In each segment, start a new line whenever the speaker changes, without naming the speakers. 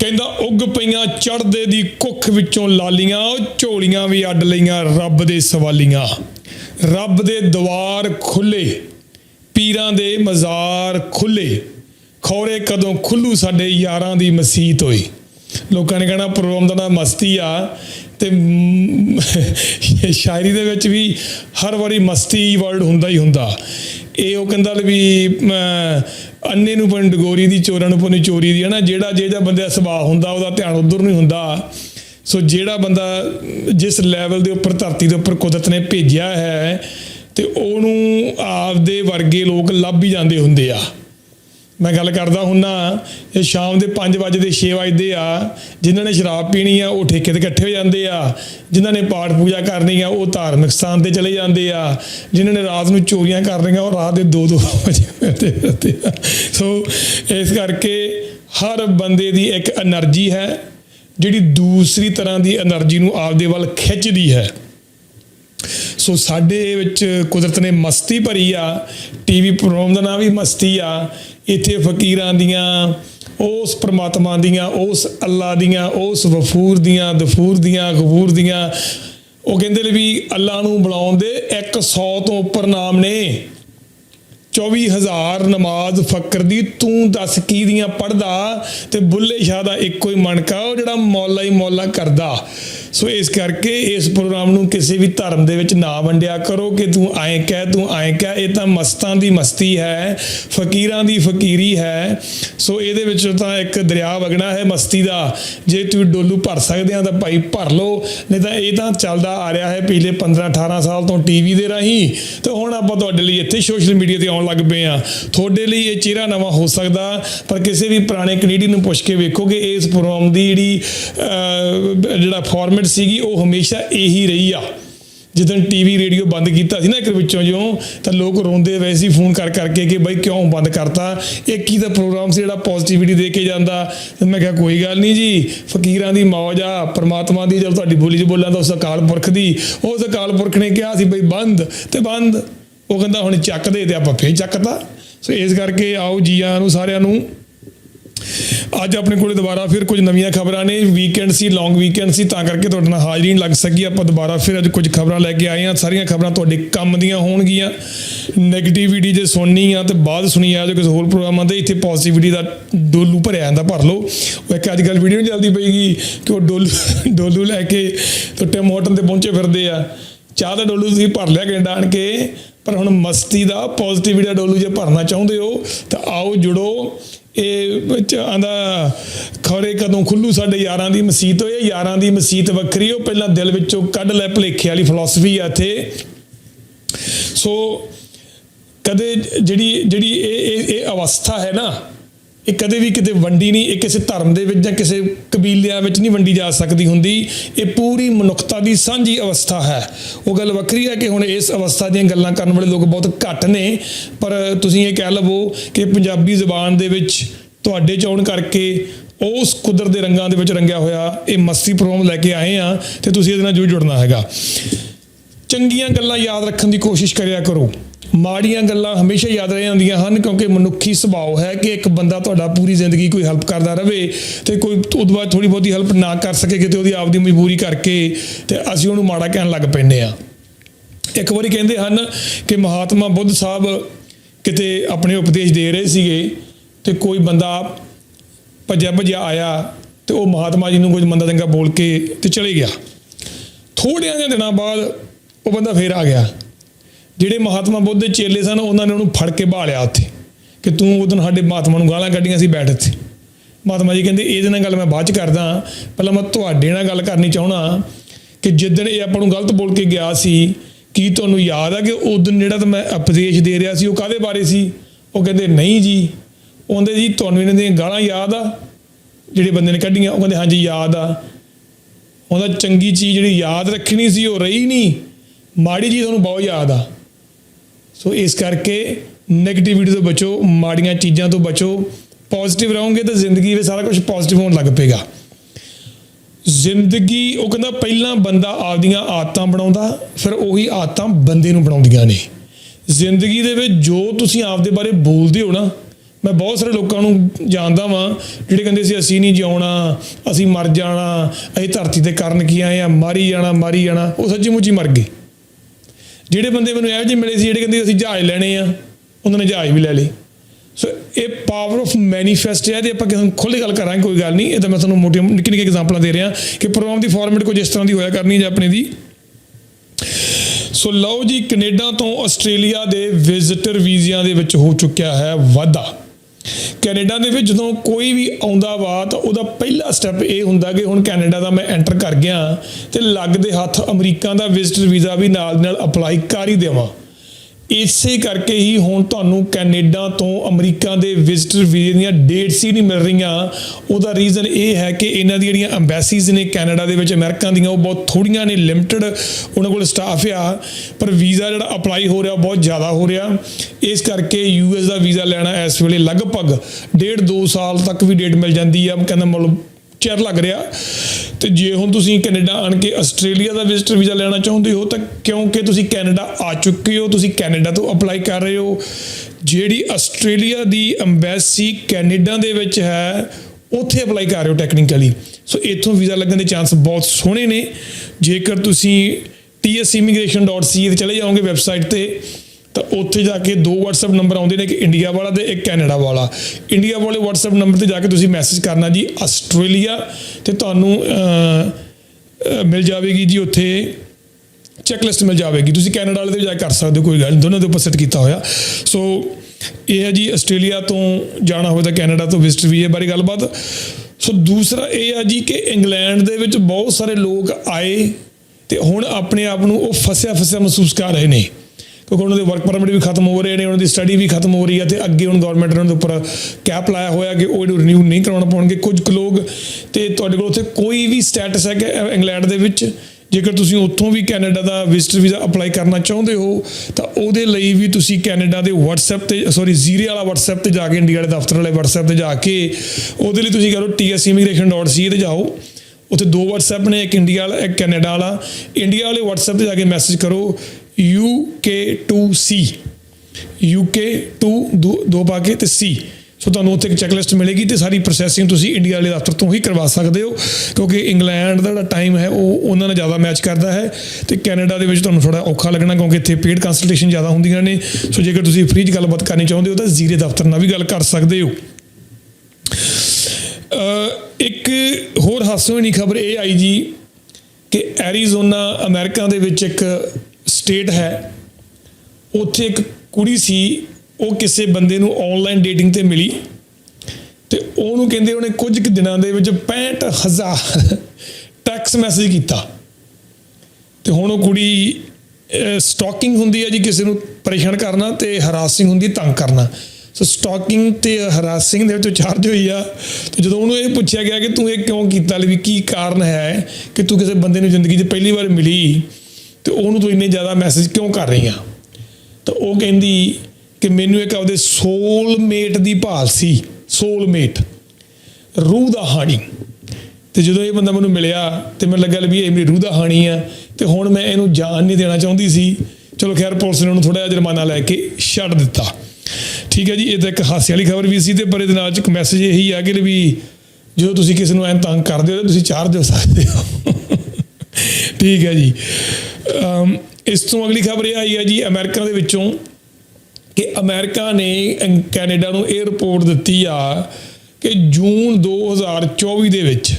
ਕਹਿੰਦਾ, ਉੱਗ ਪਈਆਂ ਚੜਦੇ ਦੀ ਕੁੱਖ ਵਿੱਚੋਂ ਲਾਲੀਆਂ, ਉਹ ਝੋਲੀਆਂ ਵੀ ਅੱਡ ਲਈਆਂ ਰੱਬ ਦੇ ਸਵਾਲੀਆਂ। ਰੱਬ ਦੇ ਦਵਾਰ ਖੁੱਲੇ ਪੀਰਾਂ ਦੇ ਮਜ਼ਾਰ ਖੁੱਲੇ ਖੌਰੇ ਕਦੋਂ ਖੁੱਲੂ ਸਾਡੇ ਯਾਰਾਂ ਦੀ ਮਸੀਤ ਹੋਈ ਲੋਕਾਂ ਨੇ ਕਹਿਣਾ, ਪ੍ਰੋਗਰਾਮ ਦਾ ਨਾਮ ਮਸਤੀ ਆ ਤੇ ਸ਼ਾਇਰੀ ਦੇ ਵਿੱਚ ਵੀ ਹਰ ਵਾਰੀ ਮਸਤੀ ਵਰਡ ਹੁੰਦਾ ਹੀ ਹੁੰਦਾ। ਇਹ ਉਹ ਕਹਿੰਦਾ ਵੀ ਅਮ, ਅੰਨੇ ਨੂੰ ਪਨ ਡਗੋਰੀ ਦੀ ਚੋਰਾਂ ਨੂੰ ਪਨ ਚੋਰੀ ਦੀ ਹੈ ਨਾ ਜਿਹੜਾ ਜਿਹੜਾ ਬੰਦੇ ਦਾ ਸੁਭਾਅ ਹੁੰਦਾ ਉਹਦਾ ਧਿਆਨ ਉਧਰ ਨਹੀਂ ਹੁੰਦਾ। ਸੋ ਜਿਹੜਾ ਬੰਦਾ ਜਿਸ ਲੈਵਲ ਦੇ ਉੱਪਰ ਧਰਤੀ ਦੇ ਉੱਪਰ ਕੁਦਰਤ ਨੇ ਭੇਜਿਆ ਹੈ ਤੇ ਉਹਨੂੰ ਆਪਦੇ ਵਰਗੇ ਲੋਕ ਲੱਭ ਹੀ ਜਾਂਦੇ ਹੁੰਦੇ ਆ। ਮੈਂ ਗੱਲ ਕਰਦਾ ਹੁੰਨਾ, ਇਹ ਸ਼ਾਮ ਦੇ 5 ਵਜੇ ਦੇ 6 ਵਜੇ ਦੇ ਆ, ਜਿਨ੍ਹਾਂ ਨੇ ਸ਼ਰਾਬ ਪੀਣੀ ਆ, ਉਹ ਠੇਕੇ ਤੇ ਇਕੱਠੇ ਹੋ ਜਾਂਦੇ ਆ। ਜਿਨ੍ਹਾਂ ਨੇ ਪਾਠ ਪੂਜਾ ਕਰਨੀ ਆ, ਉਹ ਧਾਰਮਿਕ ਸਥਾਨ ਤੇ ਚਲੇ ਜਾਂਦੇ ਆ। ਜਿਨ੍ਹਾਂ ਨੇ ਰਾਤ ਨੂੰ ਚੋਰੀਆਂ ਕਰਨੀਆਂ, ਉਹ ਰਾਤ ਦੇ 2-2 ਵਜੇ ਮਿਲਦੇ ਰਹਿੰਦੇ ਆ। ਸੋ ਇਸ ਕਰਕੇ ਹਰ ਬੰਦੇ ਦੀ ਇੱਕ એનર્ਜੀ ਹੈ, ਜਿਹੜੀ ਦੂਸਰੀ ਤਰ੍ਹਾਂ ਦੀ એનર્ਜੀ ਨੂੰ ਆਪਦੇ ਵੱਲ ਖਿੱਚਦੀ ਹੈ। ਸੋ ਸਾਡੇ ਵਿੱਚ ਕੁਦਰਤ ਨੇ ਮਸਤੀ ਭਰੀ ਆ ਟੀਵੀ ਪ੍ਰੋਗਰਾਮ ਦਾ ਨਾਮ ਵੀ ਮਸਤੀ ਆ ਇੱਥੇ ਫਕੀਰਾਂ ਦੀਆਂ, ਉਸ ਪ੍ਰਮਾਤਮਾ ਦੀਆਂ, ਉਸ ਅੱਲਾ ਦੀਆਂ, ਉਸ ਵਫੂਰ ਦੀਆਂ ਦਫੂਰ ਦੀਆਂ, ਗਫੂਰ ਦੀਆਂ। ਉਹ ਕਹਿੰਦੇ ਨੇ ਵੀ ਅੱਲਾ ਨੂੰ ਬੁਲਾਉਣ ਦੇ 100 ਤੋਂ ਉੱਪਰ ਨਾਮ ਨੇ। 24000 ਨਮਾਜ਼ ਫਕਰ ਦੀ, ਤੂੰ ਦੱਸ ਕੀ ਦੀਆਂ ਪੜਦਾ ਤੇ ਬੁੱਲੇ ਸ਼ਾਹ ਦਾ ਇੱਕੋ ਹੀ ਮਣਕਾ, ਉਹ ਜਿਹੜਾ ਮੌਲਾ ਹੀ ਮੌਲਾ ਕਰਦਾ। ਸੋ ਇਸ ਕਰਕੇ ਇਸ ਪ੍ਰੋਗਰਾਮ ਨੂੰ ਕਿਸੇ ਵੀ ਧਰਮ ਦੇ ਵਿੱਚ ਨਾ ਵੰਡਿਆ ਕਰੋ ਕਿ ਤੂੰ ਐਂ ਕਹਿ, ਤੂੰ ਐਂ ਕਹਿ। ਇਹ ਤਾਂ ਮਸਤਾਂ ਦੀ ਮਸਤੀ ਹੈ, ਫਕੀਰਾਂ ਦੀ ਫਕੀਰੀ ਹੈ। ਸੋ ਇਹਦੇ ਵਿੱਚ ਤਾਂ ਇੱਕ ਦਰਿਆ ਵਗਣਾ ਹੈ ਮਸਤੀ ਦਾ। ਜੇ ਤੁਸੀਂ ਡੋਲੂ ਭਰ ਸਕਦੇ ਆ ਤਾਂ ਭਾਈ ਭਰ ਲਓ। ਨਹੀਂ ਤਾਂ ਇਹ ਤਾਂ ਚੱਲਦਾ ਆ ਰਿਹਾ ਹੈ ਪਿਛਲੇ 15 18 ਸਾਲ ਤੋਂ ਟੀਵੀ ਦੇ ਰਾਹੀਂ। ਤੇ ਹੁਣ ਆਪਾਂ ਤੁਹਾਡੇ ਲਈ ਇੱਥੇ ਸੋਸ਼ਲ ਮੀਡੀਆ ਤੇ ਆਉਣ ਲੱਗ ਪਏ ਆ। ਤੁਹਾਡੇ ਲਈ ਇਹ ਚਿਹਰਾ ਨਵਾਂ ਹੋ ਸਕਦਾ, ਪਰ ਕਿਸੇ ਵੀ ਪੁਰਾਣੇ ਕੈਨੇਡੀ ਨੂੰ ਪੁੱਛ ਕੇ ਵੇਖੋਗੇ, ਇਸ ਪ੍ਰੋਗਰਾਮ ਦੀ ਜਿਹੜੀ ਜਿਹੜਾ ਜਿਹੜਾ ਫਾਰਮੈਟ ਸੀਗੀ, ਉਹ ਹਮੇਸ਼ਾ ਇਹੀ ਰਹੀ ਆ। ਜਦੋਂ ਟੀਵੀ ਰੇਡੀਓ ਬੰਦ ਕੀਤਾ ਸੀ ਨਾ ਇੱਕ ਵਿੱਚੋਂ ਜਿਉਂ, ਤਾਂ ਲੋਕ ਰੋਂਦੇ ਵੈਸੇ ਹੀ ਫੋਨ ਕਰ ਕਰਕੇ ਕਿ ਬਾਈ ਕਿਉਂ ਬੰਦ ਕਰਤਾ? ਇਹ ਕੀ ਦਾ ਪ੍ਰੋਗਰਾਮ ਸੀ ਜਿਹੜਾ ਪੋਜ਼ਿਟਿਵਿਟੀ ਦੇ ਕੇ ਜਾਂਦਾ। ਤੇ ਮੈਂ ਕਿਹਾ, ਕੋਈ ਗੱਲ ਨਹੀਂ ਜੀ, ਫਕੀਰਾਂ ਦੀ ਮੌਜ ਆ, ਪਰਮਾਤਮਾ ਦੀ, ਜਦ ਤੁਹਾਡੀ ਬੋਲੀ 'ਚ ਬੋਲਾਂ ਤਾਂ ਉਸ ਅਕਾਲ ਪੁਰਖ ਦੀ। ਉਸ ਅਕਾਲ ਪੁਰਖ ਨੇ ਕਿਹਾ ਸੀ ਬਈ ਬੰਦ ਤੇ ਬੰਦ। ਉਹ ਕਹਿੰਦਾ, ਹੁਣ ਚੱਕ ਦੇ ਤੇ ਆਪਾਂ ਫੇਰ ਚੱਕਤਾ। ਸੋ ਇਸ ਕਰਕੇ ਆਓ ਜੀਆਂ ਨੂੰ ਸਾਰਿਆਂ ਨੂੰ ਅੱਜ ਆਪਣੇ ਕੋਲੇ ਦੁਬਾਰਾ ਫਿਰ ਕੁਝ ਨਵੀਆਂ ਖਬਰਾਂ ਨੇ। ਵੀਕਐਂਡ ਸੀ ਲੌਂਗ ਵੀਕਐਂਡ ਸੀ, ਤਾਂ ਕਰਕੇ ਤੁਹਾਡੇ ਨਾਲ ਹਾਜ਼ਰੀ ਨਹੀਂ ਲੱਗ ਸਕੀ। ਆਪਾਂ ਦੁਬਾਰਾ ਫਿਰ ਅੱਜ ਕੁਝ ਖਬਰਾਂ ਲੈ ਕੇ ਆਏ ਹਾਂ। ਸਾਰੀਆਂ ਖਬਰਾਂ ਤੁਹਾਡੇ ਕੰਮ ਦੀਆਂ ਹੋਣਗੀਆਂ। 네ਗੇਟਿਵਿਟੀ ਜੇ ਸੁਣਨੀ ਆ ਤੇ ਬਾਅਦ ਸੁਣੀ ਆ, ਜੋ ਕਿਸੇ ਹੋਰ ਪ੍ਰੋਗਰਾਮਾਂ ਦੇ ਇੱਥੇ ਪੋਜ਼ਿਟਿਵਿਟੀ ਦਾ ਡੋਲੂ ਭਰਿਆ ਜਾਂਦਾ, ਭਰ ਲਓ। ਉਹ ਇੱਕ ਅੱਜ ਕੱਲ ਵੀਡੀਓ ਨਹੀਂ ਚੱਲਦੀ ਪਈਗੀ ਕਿ ਉਹ ਡੋਲੂ ਡੋਲੂ ਲੈ ਕੇ ਤੇ ਟਿਮ ਤੇ ਪਹੁੰਚੇ ਫਿਰਦੇ ਆ। ਚਾਹ ਦਾ ਡੋਲੂ ਤੁਸੀਂ ਭਰ ਲਿਆ ਕੈਨੇਡਾ ਆਣ ਕੇ, ਪਰ ਹੁਣ ਮਸਤੀ ਦਾ ਪੋਜ਼ਿਟਿਵਿਟੀ ਦਾ ਡੋਲੂ ਜੇ ਭਰਨਾ ਚਾਹੁੰਦੇ ਹੋ, ਤਾਂ ਆਓ ਜੁੜੋ। ਇਹ ਵਿੱਚ ਆਂਦਾ ਖੌਰੇ ਕਦੋਂ ਖੁੱਲੂ ਸਾਡੇ ਯਾਰਾਂ ਦੀ ਮਸੀਤ ਹੋਏ ਯਾਰਾਂ ਦੀ ਮਸੀਤ ਵੱਖਰੀ ਉਹ ਪਹਿਲਾਂ ਦਿਲ ਵਿੱਚੋਂ ਕੱਢ ਲੈ ਭਲੇਖੇ ਵਾਲੀ ਫਿਲਾਸਫੀ ਆ ਇੱਥੇ। ਸੋ ਕਦੇ ਜਿਹੜੀ ਜਿਹੜੀ ਇਹ ਇਹ ਇਹ ਅਵਸਥਾ ਹੈ ਨਾ ਇਹ ਕਦੇ ਵੀ ਕਿਤੇ ਵੰਡੀ ਨਹੀਂ, ਇਹ ਕਿਸੇ ਧਰਮ ਦੇ ਵਿੱਚ ਜਾਂ ਕਿਸੇ ਕਬੀਲਿਆਂ ਵਿੱਚ ਨਹੀਂ ਵੰਡੀ ਜਾ ਸਕਦੀ ਹੁੰਦੀ। ਇਹ ਪੂਰੀ ਮਨੁੱਖਤਾ ਦੀ ਸਾਂਝੀ ਅਵਸਥਾ ਹੈ। ਉਹ ਗੱਲ ਵੱਖਰੀ ਹੈ ਕਿ ਹੁਣ ਇਸ ਅਵਸਥਾ ਦੀਆਂ ਗੱਲਾਂ ਕਰਨ ਵਾਲੇ ਲੋਕ ਬਹੁਤ ਘੱਟ ਨੇ। ਪਰ ਤੁਸੀਂ ਇਹ ਕਹਿ ਲਵੋ ਕਿ ਪੰਜਾਬੀ ਜ਼ੁਬਾਨ ਦੇ ਵਿੱਚ ਤੁਹਾਡੇ ਚੋਣ ਕਰਕੇ ਉਸ ਕੁਦਰਤ ਦੇ ਰੰਗਾਂ ਦੇ ਵਿੱਚ ਰੰਗਿਆ ਹੋਇਆ ਇਹ ਮਸਤੀ ਪ੍ਰੋਗਰਾਮ ਲੈ ਕੇ ਆਏ ਆ ਤੇ ਤੁਸੀਂ ਇਹਦੇ ਨਾਲ ਜੁੜ ਜੁੜਨਾ ਹੈਗਾ। ਚੰਗੀਆਂ ਗੱਲਾਂ ਯਾਦ ਰੱਖਣ ਦੀ ਕੋਸ਼ਿਸ਼ ਕਰਿਆ ਕਰੋ। ਮਾੜੀਆਂ ਗੱਲਾਂ ਹਮੇਸ਼ਾ ਯਾਦ ਰਹਿ ਜਾਂਦੀਆਂ ਹਨ ਕਿਉਂਕਿ ਮਨੁੱਖੀ ਸੁਭਾਅ ਹੈ ਕਿ ਇੱਕ ਬੰਦਾ ਤੁਹਾਡਾ ਪੂਰੀ ਜ਼ਿੰਦਗੀ ਕੋਈ ਹੈਲਪ ਕਰਦਾ ਰਵੇ ਤੇ ਕੋਈ ਉਹ ਤੋਂ ਬਾਅਦ ਥੋੜੀ ਬਹੁਤੀ ਹੈਲਪ ਨਾ ਕਰ ਸਕੇ ਕਿਤੇ ਉਹਦੀ ਆਪਦੀ ਮਜਬੂਰੀ ਕਰਕੇ ਤੇ ਅਸੀਂ ਉਹਨੂੰ ਮਾੜਾ ਕਹਿਣ ਲੱਗ ਪੈਂਦੇ ਆ ਇੱਕ ਵਾਰੀ ਕਹਿੰਦੇ ਹਨ ਕਿ ਮਹਾਤਮਾ ਬੁੱਧ ਸਾਹਿਬ ਕਿਤੇ ਆਪਣੇ ਉਪਦੇਸ਼ ਦੇ ਰਹੇ ਸੀਗੇ ਤੇ ਕੋਈ ਬੰਦਾ ਭੱਜਿਆ ਭੱਜਿਆ ਆਇਆ ਤੇ ਉਹ ਮਹਾਤਮਾ ਜੀ ਨੂੰ ਕੁਝ ਮੰਦਾ ਚੰਗਾ ਬੋਲ ਕੇ ਤੇ ਚਲੇ ਗਿਆ। ਥੋੜਿਆਂ ਜਿਹੇ ਦਿਨਾਂ ਬਾਅਦ ਉਹ ਬੰਦਾ ਫੇਰ ਆ ਗਿਆ। ਜਿਹੜੇ ਮਹਾਤਮਾ ਬੁੱਧ ਦੇ ਚੇਲੇ ਸਨ, ਉਹਨਾਂ ਨੇ ਉਹਨੂੰ ਫੜ ਕੇ ਬਾਲਿਆ ਉੱਥੇ ਕਿ ਤੂੰ ਉਦੋਂ ਸਾਡੇ ਮਹਾਤਮਾ ਨੂੰ ਗਾਲਾਂ ਕੱਢੀਆਂ ਸੀ ਬੈਠ ਇੱਥੇ। ਮਹਾਤਮਾ ਜੀ ਕਹਿੰਦੇ, ਇਹਦੇ ਨਾਲ ਗੱਲ ਮੈਂ ਬਾਅਦ ਚ ਕਰਦਾ ਪਹਿਲਾਂ ਮੈਂ ਤੁਹਾਡੇ ਨਾਲ ਗੱਲ ਕਰਨੀ ਚਾਹਣਾ ਕਿ ਜਿੱਦਣ ਇਹ ਆਪਾਂ ਨੂੰ ਗਲਤ ਬੋਲ ਕੇ ਗਿਆ ਸੀ, ਕੀ ਤੁਹਾਨੂੰ ਯਾਦ ਆ ਕਿ ਉਦੋਂ ਜਿਹੜਾ ਤਾਂ ਮੈਂ ਉਪਦੇਸ਼ ਦੇ ਰਿਹਾ ਸੀ, ਉਹ ਕਾਦੇ ਬਾਰੇ ਸੀ? ਉਹ ਕਹਿੰਦੇ, ਨਹੀਂ ਜੀ। ਉਹਦੇ ਜੀ, ਤੁਹਾਨੂੰ ਇਹਨਾਂ ਦੀਆਂ ਗਾਲਾਂ ਯਾਦ ਆ? ਜਿਹੜੇ ਬੰਦੇ ਨੇ ਕੱਢੀਆਂ, ਉਹ ਕਹਿੰਦੇ, ਹਾਂਜੀ, ਯਾਦ ਆ। ਉਹਦਾ ਚੰਗੀ ਚੀਜ਼ ਜਿਹੜੀ ਯਾਦ ਰੱਖਣੀ ਸੀ, ਉਹ ਰਹੀ ਨਹੀਂ। ਮਾੜੀ ਚੀਜ਼ ਤੁਹਾਨੂੰ ਬਹੁਤ ਯਾਦ ਆ। ਸੋ ਇਸ ਕਰਕੇ 네ਗੇਟਿਵਿਟੀ ਤੋਂ ਬਚੋ, ਮਾੜੀਆਂ ਚੀਜ਼ਾਂ ਤੋਂ ਬਚੋ ਪੋਜ਼ਿਟਿਵ ਰਹੋਗੇ ਤਾਂ ਜ਼ਿੰਦਗੀ ਵਿੱਚ ਸਾਰਾ ਕੁਝ ਪੋਜ਼ਿਟਿਵ ਹੋਣ ਲੱਗ ਪਏਗਾ। ਜ਼ਿੰਦਗੀ, ਉਹ ਕਹਿੰਦਾ ਪਹਿਲਾਂ ਬੰਦਾ ਆਪਦੀਆਂ ਆਦਤਾਂ ਬਣਾਉਂਦਾ, ਫਿਰ ਉਹੀ ਆਦਤਾਂ ਬੰਦੇ ਨੂੰ ਬਣਾਉਂਦੀਆਂ ਨੇ। ਜ਼ਿੰਦਗੀ ਦੇ ਵਿੱਚ ਜੋ ਤੁਸੀਂ ਆਪਦੇ ਬਾਰੇ ਬੋਲਦੇ ਹੋ ਨਾ, ਮੈਂ ਬਹੁਤ ਸਾਰੇ ਲੋਕਾਂ ਨੂੰ ਜਾਣਦਾ ਵਾਂ, ਜਿਹੜੇ ਕਹਿੰਦੇ ਸੀ, ਅਸੀਂ ਨਹੀਂ ਜਿਉਣਾ, ਅਸੀਂ ਮਰ ਜਾਣਾ, ਅਸੀਂ ਧਰਤੀ ਤੇ ਕਰਨ ਕੀ ਆਏ ਆ, ਮਾਰੀ ਜਾਣਾ ਮਾਰੀ ਜਾਣਾ। ਉਹ ਸੱਚੀ ਮੁੱਚੀ ਮਰ ਗਏ। ਜਿਹੜੇ ਬੰਦੇ ਮੈਨੂੰ ਇਹੋ ਜਿਹੇ ਮਿਲੇ ਸੀ ਜਿਹੜੇ ਕਹਿੰਦੇ ਅਸੀਂ ਜਹਾਜ਼ ਲੈਣੇ ਆ, ਉਹਨਾਂ ਨੇ ਜਹਾਜ਼ ਵੀ ਲੈ ਲਏ। ਸੋ ਇਹ ਪਾਵਰ ਆਫ ਮੈਨੀਫੈਸਟ ਹੈ ਤੇ ਆਪਾਂ ਕਿਸੇ ਨੂੰ ਖੁੱਲ੍ਹ ਗੱਲ ਕਰਾਂਗੇ, ਕੋਈ ਗੱਲ ਨਹੀਂ। ਇਹ ਤਾਂ ਮੈਂ ਤੁਹਾਨੂੰ ਮੋਟੀ ਨਿੱਕੀ ਨਿੱਕੀ ਐਗਜ਼ਾਮਪਲਾਂ ਦੇ ਰਿਹਾ ਕਿ ਪ੍ਰੋਗਰਾਮ ਦੀ ਫਾਰਮੈਟ ਕੁਝ ਇਸ ਤਰ੍ਹਾਂ ਦੀ ਹੋਇਆ ਕਰਨੀ ਹੈ ਜਾਂ ਆਪਣੇ ਦੀ। ਸੋ ਲਓ ਜੀ, ਕੈਨੇਡਾ ਤੋਂ ਆਸਟ੍ਰੇਲੀਆ ਦੇ ਵਿਜ਼ਿਟਰ ਵੀਜ਼ਿਆਂ ਦੇ ਵਿੱਚ ਹੋ ਚੁੱਕਿਆ ਹੈ ਵਾਧਾ। ਕੈਨੇਡਾ ਦੇ ਵਿੱਚ ਜਦੋਂ ਕੋਈ ਵੀ ਆਉਂਦਾ ਵਾ ਤਾਂ ਉਹਦਾ ਪਹਿਲਾ ਸਟੈਪ ਇਹ ਹੁੰਦਾ ਕਿ ਹੁਣ ਕੈਨੇਡਾ ਦਾ ਮੈਂ ਐਂਟਰ ਕਰ ਗਿਆ ਤੇ ਲੱਗਦੇ ਹੱਥ ਅਮਰੀਕਾ ਦਾ ਵਿਜ਼ਟਰ ਵੀਜ਼ਾ ਵੀ ਨਾਲ ਦੀ ਨਾਲ ਅਪਲਾਈ ਕਰ ਹੀ ਦੇਵਾਂ। ਇਸੇ ਕਰਕੇ ਹੀ ਹੁਣ ਤੁਹਾਨੂੰ ਕੈਨੇਡਾ ਤੋਂ ਅਮਰੀਕਾ ਦੇ ਵਿਜ਼ਿਟਰ ਵੀਜ਼ੇ ਦੀਆਂ ਡੇਟਸ ਹੀ ਨਹੀਂ ਮਿਲ ਰਹੀਆਂ। ਉਹਦਾ ਰੀਜ਼ਨ ਇਹ ਹੈ ਕਿ ਇਹਨਾਂ ਦੀਆਂ ਜਿਹੜੀਆਂ ਐਮਬੈਸੀਜ਼ ਨੇ ਕੈਨੇਡਾ ਦੇ ਵਿੱਚ, ਅਮਰੀਕਾ ਦੀਆਂ, ਉਹ ਬਹੁਤ ਥੋੜੀਆਂ ਨੇ ਲਿਮਟਿਡ ਉਹਨਾਂ ਕੋਲ ਸਟਾਫ ਆ। ਪਰ ਵੀਜ਼ਾ ਜਿਹੜਾ ਅਪਲਾਈ ਹੋ ਰਿਹਾ ਬਹੁਤ ਜ਼ਿਆਦਾ ਹੋ ਰਿਹਾ। ਇਸ ਕਰਕੇ ਯੂਐਸ ਦਾ ਵੀਜ਼ਾ ਲੈਣਾ ਇਸ ਵੇਲੇ ਲਗਭਗ ਡੇਢ 2 ਸਾਲ ਤੱਕ ਵੀ ਡੇਟ ਮਿਲ ਜਾਂਦੀ ਆ। ਕਹਿੰਦਾ ਮਤਲਬ ਚਿਰ ਲੱਗ ਰਿਹਾ। ਤੇ ਜੇ ਹੁਣ ਤੁਸੀਂ ਕੈਨੇਡਾ ਆਣ ਕੇ ਆਸਟ੍ਰੇਲੀਆ ਦਾ ਵਿਜ਼ਟਰ ਵੀਜ਼ਾ ਲੈਣਾ ਚਾਹੁੰਦੇ ਹੋ, ਤਾਂ ਕਿਉਂਕਿ ਤੁਸੀਂ ਕੈਨੇਡਾ ਆ ਚੁੱਕੇ ਹੋ, ਤੁਸੀਂ ਕੈਨੇਡਾ ਤੋਂ ਅਪਲਾਈ ਕਰ ਰਹੇ ਹੋ, ਜਿਹੜੀ ਆਸਟ੍ਰੇਲੀਆ ਦੀ ਐਮਬੈਸੀ ਕੈਨੇਡਾ ਦੇ ਵਿੱਚ ਹੈ, ਉੱਥੇ ਅਪਲਾਈ ਕਰ ਰਹੇ ਹੋ ਟੈਕਨੀਕਲੀ ਸੋ ਇੱਥੋਂ ਵੀਜ਼ਾ ਲੱਗਣ ਦੇ ਚਾਂਸ ਬਹੁਤ ਸੋਹਣੇ ਨੇ। ਜੇਕਰ ਤੁਸੀਂ tsimmigration.ca ਤੇ ਚਲੇ ਜਾਓਗੇ ਵੈਬਸਾਈਟ ਤੇ ਤਾਂ ਉੱਥੇ ਜਾ ਕੇ ਦੋ WhatsApp ਨੰਬਰ ਆਉਂਦੇ ਨੇ, ਇੱਕ ਇੰਡੀਆ ਵਾਲਾ ਤੇ ਇੱਕ ਕੈਨੇਡਾ ਵਾਲਾ। ਇੰਡੀਆ ਵਾਲੇ WhatsApp ਨੰਬਰ ਤੇ ਜਾ ਕੇ ਤੁਸੀਂ ਮੈਸੇਜ ਕਰਨਾ ਜੀ ਆਸਟ੍ਰੇਲੀਆ ਤੇ ਤੁਹਾਨੂੰ ਮਿਲ ਜਾਵੇਗੀ ਜੀ ਉੱਥੇ ਚੈੱਕ ਲਿਸਟ ਮਿਲ ਜਾਵੇਗੀ। ਤੁਸੀਂ ਕੈਨੇਡਾ ਵਾਲੇ ਤੇ ਜਾ ਕੇ ਕਰ ਸਕਦੇ ਹੋ, ਕੋਈ ਗੱਲ ਦੋਨਾਂ ਦੇ ਉੱਪਰ ਸੈੱਟ ਕੀਤਾ ਹੋਇਆ। ਸੋ ਇਹ ਹੈ ਜੀ ਆਸਟ੍ਰੇਲੀਆ ਤੋਂ ਜਾਣਾ ਹੋਵੇ ਤਾਂ ਕੈਨੇਡਾ ਤੋਂ ਵਿਜ਼ਿਟ ਵੀ ਹੈ ਬਾਰੇ ਗੱਲਬਾਤ। ਸੋ ਦੂਸਰਾ ਇਹ ਆ ਜੀ ਕਿ ਇੰਗਲੈਂਡ ਦੇ ਵਿੱਚ ਬਹੁਤ ਸਾਰੇ ਲੋਕ ਆਏ ਤੇ ਹੁਣ ਆਪਣੇ ਆਪ ਨੂੰ ਉਹ ਫਸਿਆ ਫਸਿਆ ਮਹਿਸੂਸ ਕਰ ਰਹੇ ਨੇ। ਕਿਉਂਕਿ ਉਹਨਾਂ ਦੇ ਵਰਕ ਪਰਮਿਟ ਵੀ ਖਤਮ ਹੋ ਰਹੇ ਨੇ ਉਹਨਾਂ ਦੀ ਸਟੱਡੀ ਵੀ ਖਤਮ ਹੋ ਰਹੀ ਹੈ ਤੇ ਅੱਗੇ ਹੁਣ ਗਵਰਨਮੈਂਟ ਨੇ ਉਹਨਾਂ ਦੇ ਉੱਪਰ ਕੈਪ ਲਾਇਆ ਹੋਇਆ ਕਿ ਉਹ ਰਿਨਿਊ ਨਹੀਂ ਕਰਾਉਣਾ ਪਾਉਣਗੇ। ਕੁਝ ਕੁ ਲੋਕ ਤੇ ਤੁਹਾਡੇ ਕੋਲ ਉੱਥੇ ਕੋਈ ਵੀ ਸਟੇਟਸ ਹੈ ਕਿ ਇੰਗਲੈਂਡ ਦੇ ਵਿੱਚ, ਜੇਕਰ ਤੁਸੀਂ ਉੱਥੋਂ ਵੀ ਕੈਨੇਡਾ ਦਾ ਵਿਜ਼ਟਰ ਵੀਜ਼ਾ ਅਪਲਾਈ ਕਰਨਾ ਚਾਹੁੰਦੇ ਹੋ, ਤਾਂ ਉਹਦੇ ਲਈ ਵੀ ਤੁਸੀਂ ਕੈਨੇਡਾ ਦੇ WhatsApp ਤੇ ਸੌਰੀ ਜ਼ੀਰੇ ਵਾਲਾ WhatsApp ਤੇ ਜਾ ਕੇ, ਇੰਡੀਆ ਵਾਲੇ ਦਫ਼ਤਰ ਵਾਲੇ WhatsApp ਤੇ ਜਾ ਕੇ, ਉਹਦੇ ਲਈ ਤੁਸੀਂ ਕਰੋ tsimmigration.ca ਤੇ ਜਾਓ। ਉੱਥੇ ਦੋ WhatsApp ਨੇ, ਇੱਕ ਇੰਡੀਆ ਵਾਲਾ, ਇੱਕ ਕੈਨੇਡਾ ਵਾਲਾ। ਇੰਡੀਆ ਵਾਲੇ WhatsApp ਤੇ ਜਾ ਕੇ ਮੈਸੇਜ ਕਰੋ UK2C UK2 ਦੋ ਦੋ ਪਾ ਕੇ ਤੇ C. ਸੋ ਤੁਹਾਨੂੰ ਉੱਥੇ ਇੱਕ ਚੈੱਕਲਿਸਟ ਮਿਲੇਗੀ ਤੇ ਸਾਰੀ ਪ੍ਰੋਸੈਸਿੰਗ ਤੁਸੀਂ ਇੰਡੀਆ ਵਾਲੇ ਦਫ਼ਤਰ ਤੋਂ ਹੀ ਕਰਵਾ ਸਕਦੇ ਹੋ, ਕਿਉਂਕਿ ਇੰਗਲੈਂਡ ਦਾ ਜਿਹੜਾ ਟਾਈਮ ਹੈ ਉਹ ਉਹਨਾਂ ਨਾਲ ਜ਼ਿਆਦਾ ਮੈਚ ਕਰਦਾ ਹੈ ਤੇ ਕੈਨੇਡਾ ਦੇ ਵਿੱਚ ਤੁਹਾਨੂੰ ਥੋੜਾ ਔਖਾ ਲੱਗਣਾ ਕਿਉਂਕਿ ਇੱਥੇ ਪੇਡ ਕੰਸਲਟੇਸ਼ਨ ਜ਼ਿਆਦਾ ਹੁੰਦੀਆਂ ਨੇ। ਸੋ ਜੇਕਰ ਤੁਸੀਂ ਫ੍ਰੀ 'ਚ ਗੱਲਬਾਤ ਕਰਨੀ ਚਾਹੁੰਦੇ ਹੋ ਤਾਂ ਜ਼ੀਰੇ ਦਫ਼ਤਰ ਨਾਲ ਵੀ ਗੱਲ ਕਰ ਸਕਦੇ ਹੋ। ਇੱਕ ਹੋਰ ਹਾਸੋਹੀਣੀ ਖਬਰ ਇਹ ਆਈ ਜੀ ਕਿ ਐਰੀਜ਼ੋਨਾ ਅਮਰੀਕਾ ਦੇ ਵਿੱਚ ਇੱਕ ਸਟੇਟ ਹੈ, ਉੱਥੇ ਇੱਕ ਕੁੜੀ ਸੀ, ਉਹ ਕਿਸੇ ਬੰਦੇ ਨੂੰ ਆਨਲਾਈਨ ਡੇਟਿੰਗ ਤੇ ਮਿਲੀ ਤੇ ਉਹਨੂੰ ਕਹਿੰਦੇ ਉਹਨੇ ਕੁਝ ਕੁ ਦਿਨਾਂ ਦੇ ਵਿੱਚ 65000 ਟੈਕਸ ਮੈਸੇਜ ਕੀਤਾ ਤੇ ਹੁਣ ਉਹ ਕੁੜੀ ਸਟਾਕਿੰਗ ਹੁੰਦੀ ਹੈ ਜੀ ਕਿਸੇ ਨੂੰ ਪਰੇਸ਼ਾਨ ਕਰਨਾ ਤੇ ਹਰਾਸਿੰਗ ਹੁੰਦੀ, ਤੰਗ ਕਰਨਾ। ਸੋ ਸਟਾਕਿੰਗ ਤੇ ਹਰਾਸਿੰਗ ਦੇ ਵਿੱਚ ਚਾਰਜ ਹੋਈ ਆ ਤੇ ਜਦੋਂ ਉਹਨੂੰ ਇਹ ਪੁੱਛਿਆ ਗਿਆ ਕਿ ਤੂੰ ਇਹ ਕਿਉਂ ਕੀਤਾ ਲਈ ਵੀ ਕੀ ਕਾਰਨ ਹੈ ਕਿ ਤੂੰ ਕਿਸੇ ਬੰਦੇ ਨੂੰ ਜ਼ਿੰਦਗੀ 'ਚ ਪਹਿਲੀ ਵਾਰ ਮਿਲੀ ਤੇ ਉਹਨੂੰ ਤੂੰ ਇੰਨੇ ਜ਼ਿਆਦਾ ਮੈਸੇਜ ਕਿਉਂ ਕਰ ਰਹੀ ਆ? ਤਾਂ ਉਹ ਕਹਿੰਦੀ ਕਿ ਮੈਨੂੰ ਇੱਕ ਆਪਦੇ ਸੋਲਮੇਟ ਦੀ ਭਾਲ ਸੀ ਸੋਲਮੇਟ ਰੂਹ ਦਾ ਹਾਣੀ। ਤੇ ਜਦੋਂ ਇਹ ਬੰਦਾ ਮੈਨੂੰ ਮਿਲਿਆ ਤੇ ਮੈਨੂੰ ਲੱਗਾ ਵੀ ਇਹ ਮੇਰੀ ਰੂਹ ਦਾ ਹਾਣੀ ਆ, ਤੇ ਹੁਣ ਮੈਂ ਇਹਨੂੰ ਜਾਨ ਨਹੀਂ ਦੇਣਾ ਚਾਹੁੰਦੀ ਸੀ। ਚਲੋ ਖੈਰ, ਪੁਲਿਸ ਨੇ ਉਹਨੂੰ ਥੋੜਾ ਜਿਹਾ ਜੁਰਮਾਨਾ ਲੈ ਕੇ ਛੱਡ ਦਿੱਤਾ। ਠੀਕ ਹੈ ਜੀ, ਇਹ ਤਾਂ ਇੱਕ ਹਾਸੇ ਵਾਲੀ ਖਬਰ ਵੀ ਸੀ ਤੇ ਪਰ ਇਹਦੇ ਨਾਲ ਚ ਇੱਕ ਮੈਸੇਜ ਇਹੀ ਆ ਕਿ ਵੀ ਜਦੋਂ ਤੁਸੀਂ ਕਿਸੇ ਨੂੰ ਐਂ ਤੰਗ ਕਰਦੇ ਹੋ ਤਾਂ ਤੁਸੀਂ ਚਾਰਜ ਹੋ ਸਕਦੇ ਹੋ ਠੀਕ ਹੈ ਜੀ। ਇਸ ਤੋਂ ਅਗਲੀ ਖਬਰ ਇਹ ਆਈ ਹੈ ਜੀ ਅਮਰੀਕਾ ਦੇ ਵਿੱਚੋਂ ਕਿ ਅਮਰੀਕਾ ਨੇ ਕੈਨੇਡਾ ਨੂੰ ਇਹ ਰਿਪੋਰਟ ਦਿੱਤੀ ਆ ਕਿ ਜੂਨ 2024 ਦੇ ਵਿੱਚ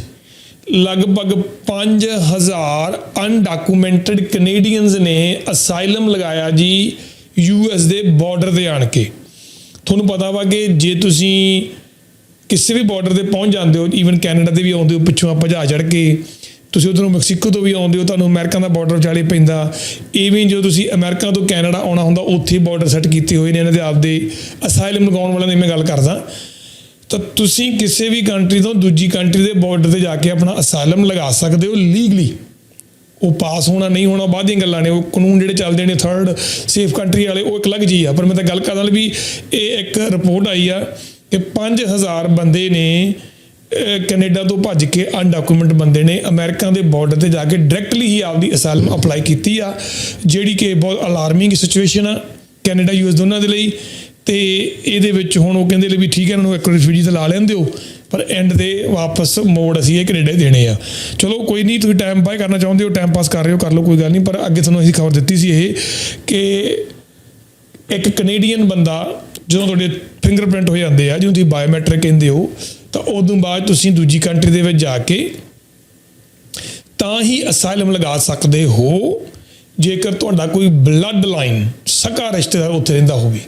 ਲਗਭਗ 5000 ਅਨਡਾਕੂਮੈਂਟਡ ਕੈਨੇਡੀਅਨਸ ਨੇ ਅਸਾਈਲਮ ਲਗਾਇਆ ਜੀ ਯੂਐਸ ਦੇ ਬਾਰਡਰ ਤੇ ਆਣ ਕੇ। ਤੁਹਾਨੂੰ ਪਤਾ ਵਾ ਕਿ ਜੇ ਤੁਸੀਂ ਕਿਸੇ ਵੀ ਬਾਰਡਰ ਤੇ ਪਹੁੰਚ ਜਾਂਦੇ ਹੋ ਈਵਨ ਕੈਨੇਡਾ ਦੇ ਵੀ ਆਉਂਦੇ ਹੋ, ਪਿੱਛੋਂ ਆਪਾਂ ਜਹਾਜ਼ ਚੜ੍ਹ ਕੇ ਤੁਸੀਂ ਉਧਰੋਂ ਮੈਕਸੀਕੋ ਤੋਂ ਵੀ ਆਉਂਦੇ ਹੋ, ਤੁਹਾਨੂੰ ਅਮਰੀਕਾ ਦਾ ਬਾਰਡਰ ਵਿਚਾਲੇ ਪੈਂਦਾ। ਇਵੇਂ ਜਦੋਂ ਤੁਸੀਂ ਅਮਰੀਕਾ ਤੋਂ ਕੈਨੇਡਾ ਆਉਣਾ ਹੁੰਦਾ, ਉੱਥੇ ਬਾਰਡਰ ਸੈੱਟ ਕੀਤੇ ਹੋਏ ਨੇ, ਇਹਨਾਂ ਦੇ ਆਪਦੇ ਅਸਾਈਲਮ ਲਗਾਉਣ ਵਾਲਿਆਂ ਦੀ ਮੈਂ ਗੱਲ ਕਰਦਾ। ਤਾਂ ਤੁਸੀਂ ਕਿਸੇ ਵੀ ਕੰਟਰੀ ਤੋਂ ਦੂਜੀ ਕੰਟਰੀ ਦੇ ਬਾਰਡਰ ਤੇ ਜਾ ਕੇ ਆਪਣਾ ਅਸਾਈਲਮ ਲਗਾ ਸਕਦੇ ਹੋ ਲੀਗਲੀ ਉਹ ਪਾਸ ਹੋਣਾ, ਨਹੀਂ ਹੋਣਾ, ਬਾਅਦ ਦੀਆਂ ਗੱਲਾਂ ਨੇ, ਉਹ ਕਾਨੂੰਨ ਜਿਹੜੇ ਚੱਲਦੇ ਨੇ ਥਰਡ ਸੇਫ ਕੰਟਰੀ ਵਾਲੇ, ਉਹ ਇੱਕ ਅਲੱਗ ਜੀ ਆ। ਪਰ ਮੈਂ ਤਾਂ ਗੱਲ ਕਰਦਾ ਵੀ ਇਹ ਇੱਕ ਰਿਪੋਰਟ ਆਈ ਆ ਕਿ 5000 ਬੰਦੇ ਨੇ ਕੈਨੇਡਾ ਤੋਂ ਭੱਜ ਕੇ ਅਨਡਾਕੂਮੈਂਟ ਬੰਦੇ ਨੇ ਅਮਰੀਕਾ ਦੇ ਬਾਰਡਰ ਤੇ ਜਾ ਕੇ ਡਾਇਰੈਕਟਲੀ ਹੀ ਆਪਦੀ ਅਸਾਈਲਮ ਅਪਲਾਈ ਕੀਤੀ ਆ, ਜਿਹੜੀ ਕਿ ਬਹੁਤ ਅਲਾਰਮਿੰਗ ਸਿਚੁਏਸ਼ਨ ਆ ਕੈਨੇਡਾ ਯੂਐਸ ਦੋਨਾਂ ਦੇ ਲਈ ਤੇ ਇਹਦੇ ਵਿੱਚ ਹੁਣ ਉਹ ਕਹਿੰਦੇ ਲੈ ਵੀ ਠੀਕ ਹੈ, ਇਹਨਾਂ ਨੂੰ ਇੱਕ ਰਿਫਿਊਜੀ ਤੇ ਲਾ ਲੈਂਦੇ ਹੋ, ਪਰ ਐਂਡ ਦੇ ਵਾਪਸ ਮੋੜ ਅਸੀਂ ਇਹ ਕੈਨੇਡਾ ਹੀ ਦੇਣੇ ਆ। ਚਲੋ ਕੋਈ ਨਹੀਂ, ਤੁਸੀਂ ਟਾਈਮ ਪਾਸ ਕਰਨਾ ਚਾਹੁੰਦੇ ਹੋ ਟਾਈਮ ਪਾਸ ਕਰ ਰਹੇ ਹੋ, ਕਰ ਲਓ, ਕੋਈ ਗੱਲ ਨਹੀਂ, ਪਰ ਅੱਗੇ ਤੁਹਾਨੂੰ ਅਸੀਂ ਖਬਰ ਦਿੱਤੀ ਸੀ ਇਹ ਕਿ ਇੱਕ ਕੈਨੇਡੀਅਨ ਬੰਦਾ ਜਦੋਂ ਤੁਹਾਡੇ ਫਿੰਗਰਪ੍ਰਿੰਟ ਹੋ ਜਾਂਦੇ ਆ ਜਿਹਨੂੰ ਤੁਸੀਂ ਬਾਇਓਮੈਟ੍ਰਿਕ ਕਹਿੰਦੇ ਹੋ ਤਾਂ ਉਦੋਂ ਬਾਅਦ ਤੁਸੀਂ ਦੂਜੀ ਕੰਟਰੀ ਦੇ ਵਿੱਚ ਜਾ ਕੇ ਤਾਂ ਹੀ ਅਸਾਈਲਮ ਲਗਾ ਸਕਦੇ ਹੋ, ਜੇਕਰ ਤੁਹਾਡਾ ਕੋਈ ਬਲੱਡ ਲਾਈਨ ਸਕਾ ਰਿਸ਼ਤੇਦਾਰ ਉੱਥੇ ਰਹਿੰਦਾ ਹੋਵੇ।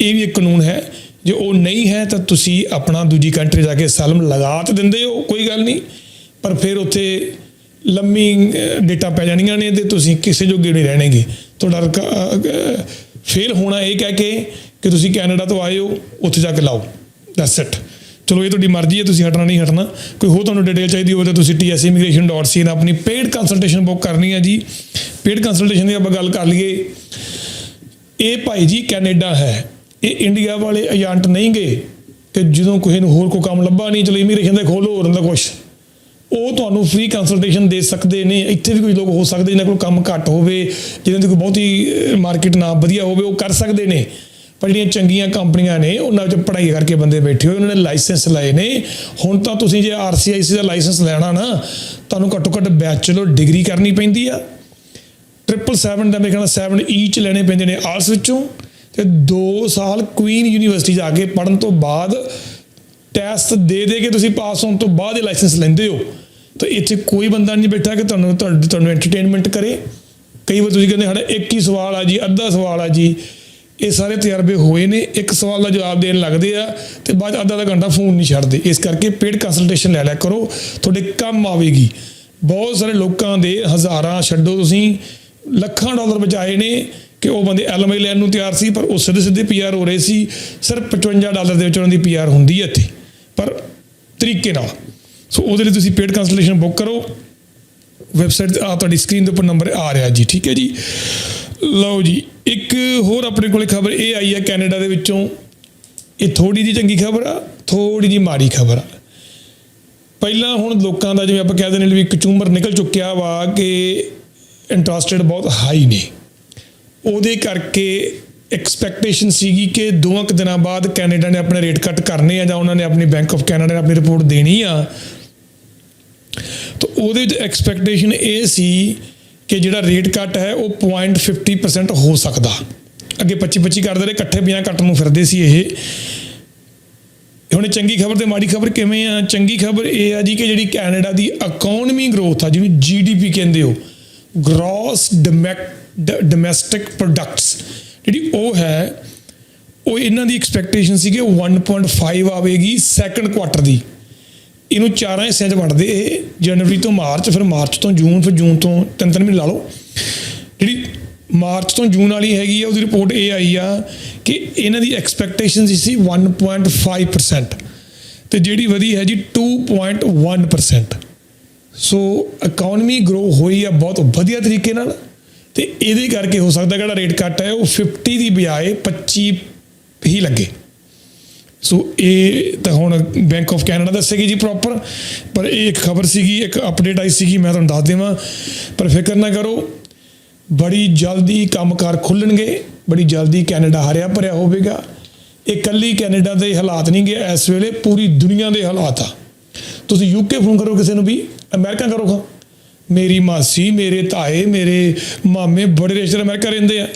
ਇਹ ਵੀ ਇੱਕ ਕਾਨੂੰਨ ਹੈ। ਜੇ ਉਹ ਨਹੀਂ ਹੈ ਤਾਂ ਤੁਸੀਂ ਆਪਣਾ ਦੂਜੀ ਕੰਟਰੀ ਜਾ ਕੇ ਅਸਾਈਲਮ ਲਗਾ ਤਾਂ ਦਿੰਦੇ ਹੋ, ਕੋਈ ਗੱਲ ਨਹੀਂ। ਪਰ ਫਿਰ ਉੱਥੇ ਲੰਮੀ ਡੇਟਾ ਪੈ ਜਾਣੀਆਂ ਨੇ ਤੇ ਤੁਸੀਂ ਕਿਸੇ ਜੋਗੇ ਨਹੀਂ ਰਹਿਣਗੇ। ਤੁਹਾਡਾ ਫੇਲ ਹੋਣਾ ਇਹ ਕਹਿ ਕੇ ਕਿ ਤੁਸੀਂ ਕੈਨੇਡਾ ਤੋਂ ਆਏ ਹੋ, ਉੱਥੇ ਜਾ ਕੇ ਲਾਓ। ਦੈਟਸ ਇਟ ਚਲੋ, ਇਹ ਤੁਹਾਡੀ ਮਰਜ਼ੀ ਹੈ, ਤੁਸੀਂ ਹਟਣਾ ਨਹੀਂ ਹਟਣਾ। ਕੋਈ ਹੋਰ ਤੁਹਾਨੂੰ ਡਿਟੇਲ ਚਾਹੀਦੀ ਹੋਵੇ ਤਾਂ ਤੁਸੀਂ tsimmigration.ca ਨਾਲ ਆਪਣੀ ਪੇਡ ਕੰਸਲਟੇਸ਼ਨ ਬੁੱਕ ਕਰਨੀ ਹੈ ਜੀ। ਪੇਡ ਕੰਸਲਟੇਸ਼ਨ ਦੀ ਆਪਾਂ ਗੱਲ ਕਰ ਲਈਏ। ਇਹ ਭਾਈ ਜੀ ਕੈਨੇਡਾ ਹੈ। ਇਹ ਇੰਡੀਆ ਵਾਲੇ ਏਜੰਟ ਨਹੀਂ ਗਏ ਕਿ ਜਦੋਂ ਕਿਸੇ ਨੂੰ ਹੋਰ ਕੋਈ ਕੰਮ ਲੱਭਾ ਨਹੀਂ, ਚਲੋ ਇਮੀਗ੍ਰੇਸ਼ਨ ਦੇ ਖੋਲੋ, ਹੋਰ ਦਾ ਕੁਛ। ਉਹ ਤੁਹਾਨੂੰ ਫ੍ਰੀ ਕੰਸਲਟੇਸ਼ਨ ਦੇ ਸਕਦੇ ਨੇ। ਇੱਥੇ ਵੀ ਕੁਝ ਲੋਕ ਹੋ ਸਕਦੇ ਜਿਨ੍ਹਾਂ ਕੋਲ ਕੰਮ ਘੱਟ ਹੋਵੇ ਜਿਹਨਾਂ ਦੀ ਕੋਈ ਬਹੁਤੀ ਮਾਰਕੀਟ ਨਾ ਵਧੀਆ ਹੋਵੇ, ਉਹ ਕਰ ਸਕਦੇ ਨੇ। ਪਰ ਜਿਹੜੀਆਂ ਚੰਗੀਆਂ ਕੰਪਨੀਆਂ ਨੇ, ਉਹਨਾਂ ਵਿੱਚ ਪੜ੍ਹਾਈ ਕਰਕੇ ਬੰਦੇ ਬੈਠੇ ਹੋਏ, ਉਹਨਾਂ ਨੇ ਲਾਇਸੈਂਸ ਲਏ ਨੇ। ਹੁਣ ਤਾਂ ਤੁਸੀਂ ਜੇ ਆਰਸੀਆਈਸੀ ਦਾ ਲਾਇਸੈਂਸ ਲੈਣਾ ਨਾ, ਤੁਹਾਨੂੰ ਘੱਟੋ ਘੱਟ ਬੈਚਲਰ ਡਿਗਰੀ ਕਰਨੀ ਪੈਂਦੀ ਆ। ਟ੍ਰਿਪਲ 7 ਦਾ ਮੇਰੇ ਖਿਆਲ 7 ਈਚ e ਲੈਣੇ ਪੈਂਦੇ ਨੇ ਆਰਟਸ ਵਿੱਚੋਂ। ਤੇ 2 ਸਾਲ ਕੁਈਨ ਯੂਨੀਵਰਸਿਟੀ ਜਾ ਕੇ ਪੜਨ ਤੋਂ ਬਾਅਦ ਟੈਸਟ ਦੇ ਦੇ ਕੇ ਤੁਸੀਂ ਪਾਸ ਹੋਣ ਤੋਂ ਬਾਅਦ ਇਹ ਲਾਇਸੈਂਸ ਲੈਂਦੇ ਹੋ। ਤਾਂ ਇੱਥੇ ਕੋਈ ਬੰਦਾ ਨਹੀਂ ਬੈਠਾ ਕਿ ਤੁਹਾਨੂੰ ਤੁਹਾਨੂੰ ਐਂਟਰਟੇਨਮੈਂਟ ਕਰੇ। ਕਈ ਵਾਰ ਤੁਸੀਂ ਕਹਿੰਦੇ ਸਾਡਾ ਇੱਕ ਹੀ ਸਵਾਲ ਆ ਜੀ, ਅੱਧਾ ਸਵਾਲ ਆ ਜੀ। ਇਹ ਸਾਰੇ ਤਜਰਬੇ ਹੋਏ ਨੇ। ਇੱਕ ਸਵਾਲ ਦਾ ਜਵਾਬ ਦੇਣ ਲੱਗਦੇ ਆ ਤੇ ਬਾਅਦ 'ਚ ਅੱਧਾ ਅੱਧਾ ਘੰਟਾ ਫੋਨ ਨਹੀਂ ਛੱਡਦੇ। ਇਸ ਕਰਕੇ ਪੇਡ ਕੰਸਲਟੇਸ਼ਨ ਲੈ ਲਿਆ ਕਰੋ। ਤੁਹਾਡੇ ਕੰਮ ਆਵੇਗੀ। ਬਹੁਤ ਸਾਰੇ ਲੋਕਾਂ ਦੇ ਹਜ਼ਾਰਾਂ ਛੱਡੋ ਤੁਸੀਂ। ਲੱਖਾਂ ਡਾਲਰ ਬਚਾਏ ਨੇ ਕਿ ਉਹ ਬੰਦੇ ਐਲਐਮਆਈ ਲੈਣ ਨੂੰ ਤਿਆਰ ਸੀ, ਪਰ ਉਹ ਸਿੱਧੇ ਸਿੱਧੇ ਪੀਆਰ ਹੋ ਰਹੇ ਸੀ। ਸਿਰਫ 55 ਡਾਲਰ ਦੇ ਵਿੱਚ ਉਹਨਾਂ ਦੀ ਪੀਆਰ ਹੁੰਦੀ ਹੈ ਇੱਥੇ। ਪਰ ਤਰੀਕੇ ਨਾਲ। ਸੋ ਉਹਦੇ ਲਈ ਤੁਸੀਂ ਪੇਡ ਕੰਸਲਟੇਸ਼ਨ ਬੁੱਕ ਕਰੋ। ਵੈਬਸਾਈਟ ਆ, ਤੁਹਾਡੀ ਸਕਰੀਨ ਦੇ ਉੱਪਰ ਨੰਬਰ ਆ ਰਿਹਾ ਜੀ। ਠੀਕ ਹੈ ਜੀ। ਲਓ ਜੀ। ਇੱਕ ਹੋਰ ਆਪਣੇ ਕੋਲੇ ਖਬਰ ਇਹ ਆਈ ਹੈ ਕੈਨੇਡਾ ਦੇ ਵਿੱਚੋਂ। ਇਹ ਥੋੜੀ ਜਿਹੀ ਚੰਗੀ ਖਬਰ ਆ ਥੋੜੀ ਜਿਹੀ ਮਾੜੀ ਖਬਰ ਆ। ਪਹਿਲਾਂ ਹੁਣ ਲੋਕਾਂ ਦਾ ਜਿਵੇਂ ਆਪਾਂ ਕਹਿ ਦਿੰਦੇ ਨੇ ਵੀ ਕਚੂਮਰ ਨਿਕਲ ਚੁੱਕਿਆ ਵਾ ਕਿ ਇੰਟਰਸਟਡ ਬਹੁਤ ਹਾਈ ਨੇ। ਉਹਦੇ ਕਰਕੇ ਐਕਸਪੈਕਟੇਸ਼ਨ ਸੀਗੀ ਕਿ ਦੋਵਾਂ ਕੁ ਦਿਨਾਂ ਬਾਅਦ ਕੈਨੇਡਾ ਨੇ ਆਪਣੇ ਰੇਟ ਕੱਟ ਕਰਨੇ ਆ ਜਾਂ ਉਹਨਾਂ ਨੇ ਆਪਣੀ ਬੈਂਕ ਆਫ ਕੈਨੇਡਾ ਨੇ ਆਪਣੀ ਰਿਪੋਰਟ ਦੇਣੀ ਆ। ਤਾਂ ਉਹਦੇ ਵਿੱਚ ਐਕਸਪੈਕਟੇਸ਼ਨ ਇਹ ਸੀ ਕਿ ਜਿਹੜਾ ਰੇਟ ਕੱਟ ਹੈ, ਉਹ 0.50% ਹੋ ਸਕਦਾ। ਅੱਗੇ 25 25 ਕਰਦੇ ਰਹੇ, ਇਕੱਠੇ 50 ਕੱਟ ਨੂੰ ਫਿਰਦੇ ਸੀ ਇਹ। ਹੁਣ ਇਹ ਚੰਗੀ ਖਬਰ ਤੇ ਮਾੜੀ ਖਬਰ ਕਿਵੇਂ ਆ? ਚੰਗੀ ਖਬਰ ਇਹ ਆ ਜੀ ਕਿ ਜਿਹੜੀ ਕੈਨੇਡਾ ਦੀ ਇਕਨੋਮੀ ਗਰੋਥ ਆ, ਜਿਹਨੂੰ ਜੀਡੀਪੀ ਕਹਿੰਦੇ ਹੋ ਗ੍ਰੋਸ ਡੋਮੈਸਟਿਕ ਪ੍ਰੋਡਕਟਸ ਜਿਹੜੀ ਉਹ ਹੈ, ਉਹ ਇਹਨਾਂ ਦੀ ਐਕਸਪੈਕਟੇਸ਼ਨ ਸੀ ਕਿ 1.5 ਆਵੇਗੀ ਸੈਕੰਡ ਕੁਆਟਰ ਦੀ। ਇਹਨੂੰ ਚਾਰਾਂ ਹਿੱਸਿਆਂ 'ਚ ਵੰਡਦੇ ਇਹ ਜਨਵਰੀ ਤੋਂ ਮਾਰਚ, ਫਿਰ ਮਾਰਚ ਤੋਂ ਜੂਨ, ਫਿਰ ਜੂਨ ਤੋਂ ਤਿੰਨ ਤਿੰਨ ਮਹੀਨੇ ਲਾ ਲਓ। ਜਿਹੜੀ ਮਾਰਚ ਤੋਂ ਜੂਨ ਵਾਲੀ ਹੈਗੀ ਆ, ਉਹਦੀ ਰਿਪੋਰਟ ਇਹ ਆਈ ਆ ਕਿ ਇਹਨਾਂ ਦੀ ਐਕਸਪੈਕਟੇਸ਼ਨ ਸੀ 1.5% ਤੇ ਜਿਹੜੀ ਵਧੀ ਹੈ ਜੀ 2.1% ਸੋ ਇਕਨੋਮੀ ਗਰੋ ਹੋਈ ਆ ਬਹੁਤ ਵਧੀਆ ਤਰੀਕੇ ਨਾਲ ਤੇ ਇਹਦੇ ਕਰਕੇ ਹੋ ਸਕਦਾ ਜਿਹੜਾ ਰੇਟ ਕੱਟ ਹੈ, ਉਹ 50 ਦੀ ਬਜਾਏ 25 ਹੀ ਲੱਗੇ। ਸੋ ਇਹ ਤਾਂ ਹੁਣ ਬੈਂਕ ਆਫ ਕੈਨੇਡਾ ਦੱਸੇਗੀ ਜੀ ਪ੍ਰੋਪਰ ਪਰ ਇਹ ਇੱਕ ਖਬਰ ਸੀਗੀ, ਇੱਕ ਅਪਡੇਟ ਆਈ ਸੀਗੀ, ਮੈਂ ਤੁਹਾਨੂੰ ਦੱਸ ਦੇਵਾਂ। ਪਰ ਫਿਕਰ ਨਾ ਕਰੋ, ਬੜੀ ਜਲਦੀ ਕੰਮਕਾਰ ਖੁੱਲਣਗੇ, ਬੜੀ ਜਲਦੀ ਕੈਨੇਡਾ ਹਰਿਆ ਭਰਿਆ ਹੋਵੇਗਾ। ਇਹ ਕੱਲੀ ਕੈਨੇਡਾ ਦੇ ਹਾਲਾਤ ਨਹੀਂ ਗਏ, ਇਸ ਵੇਲੇ ਪੂਰੀ ਦੁਨੀਆ ਦੇ ਹਾਲਾਤ ਆ। ਤੁਸੀਂ ਯੂਕੇ ਫੋਨ ਕਰੋ ਕਿਸੇ ਨੂੰ ਵੀ ਅਮਰੀਕਾ ਕਰੋਗਾ ਮੇਰੀ ਮਾਸੀ, ਮੇਰੇ ਤਾਏ, ਮੇਰੇ ਮਾਮੇ ਬੜੇ ਰਿਸ਼ਤੇ ਅਮਰੀਕਾ ਰਹਿੰਦੇ ਆ।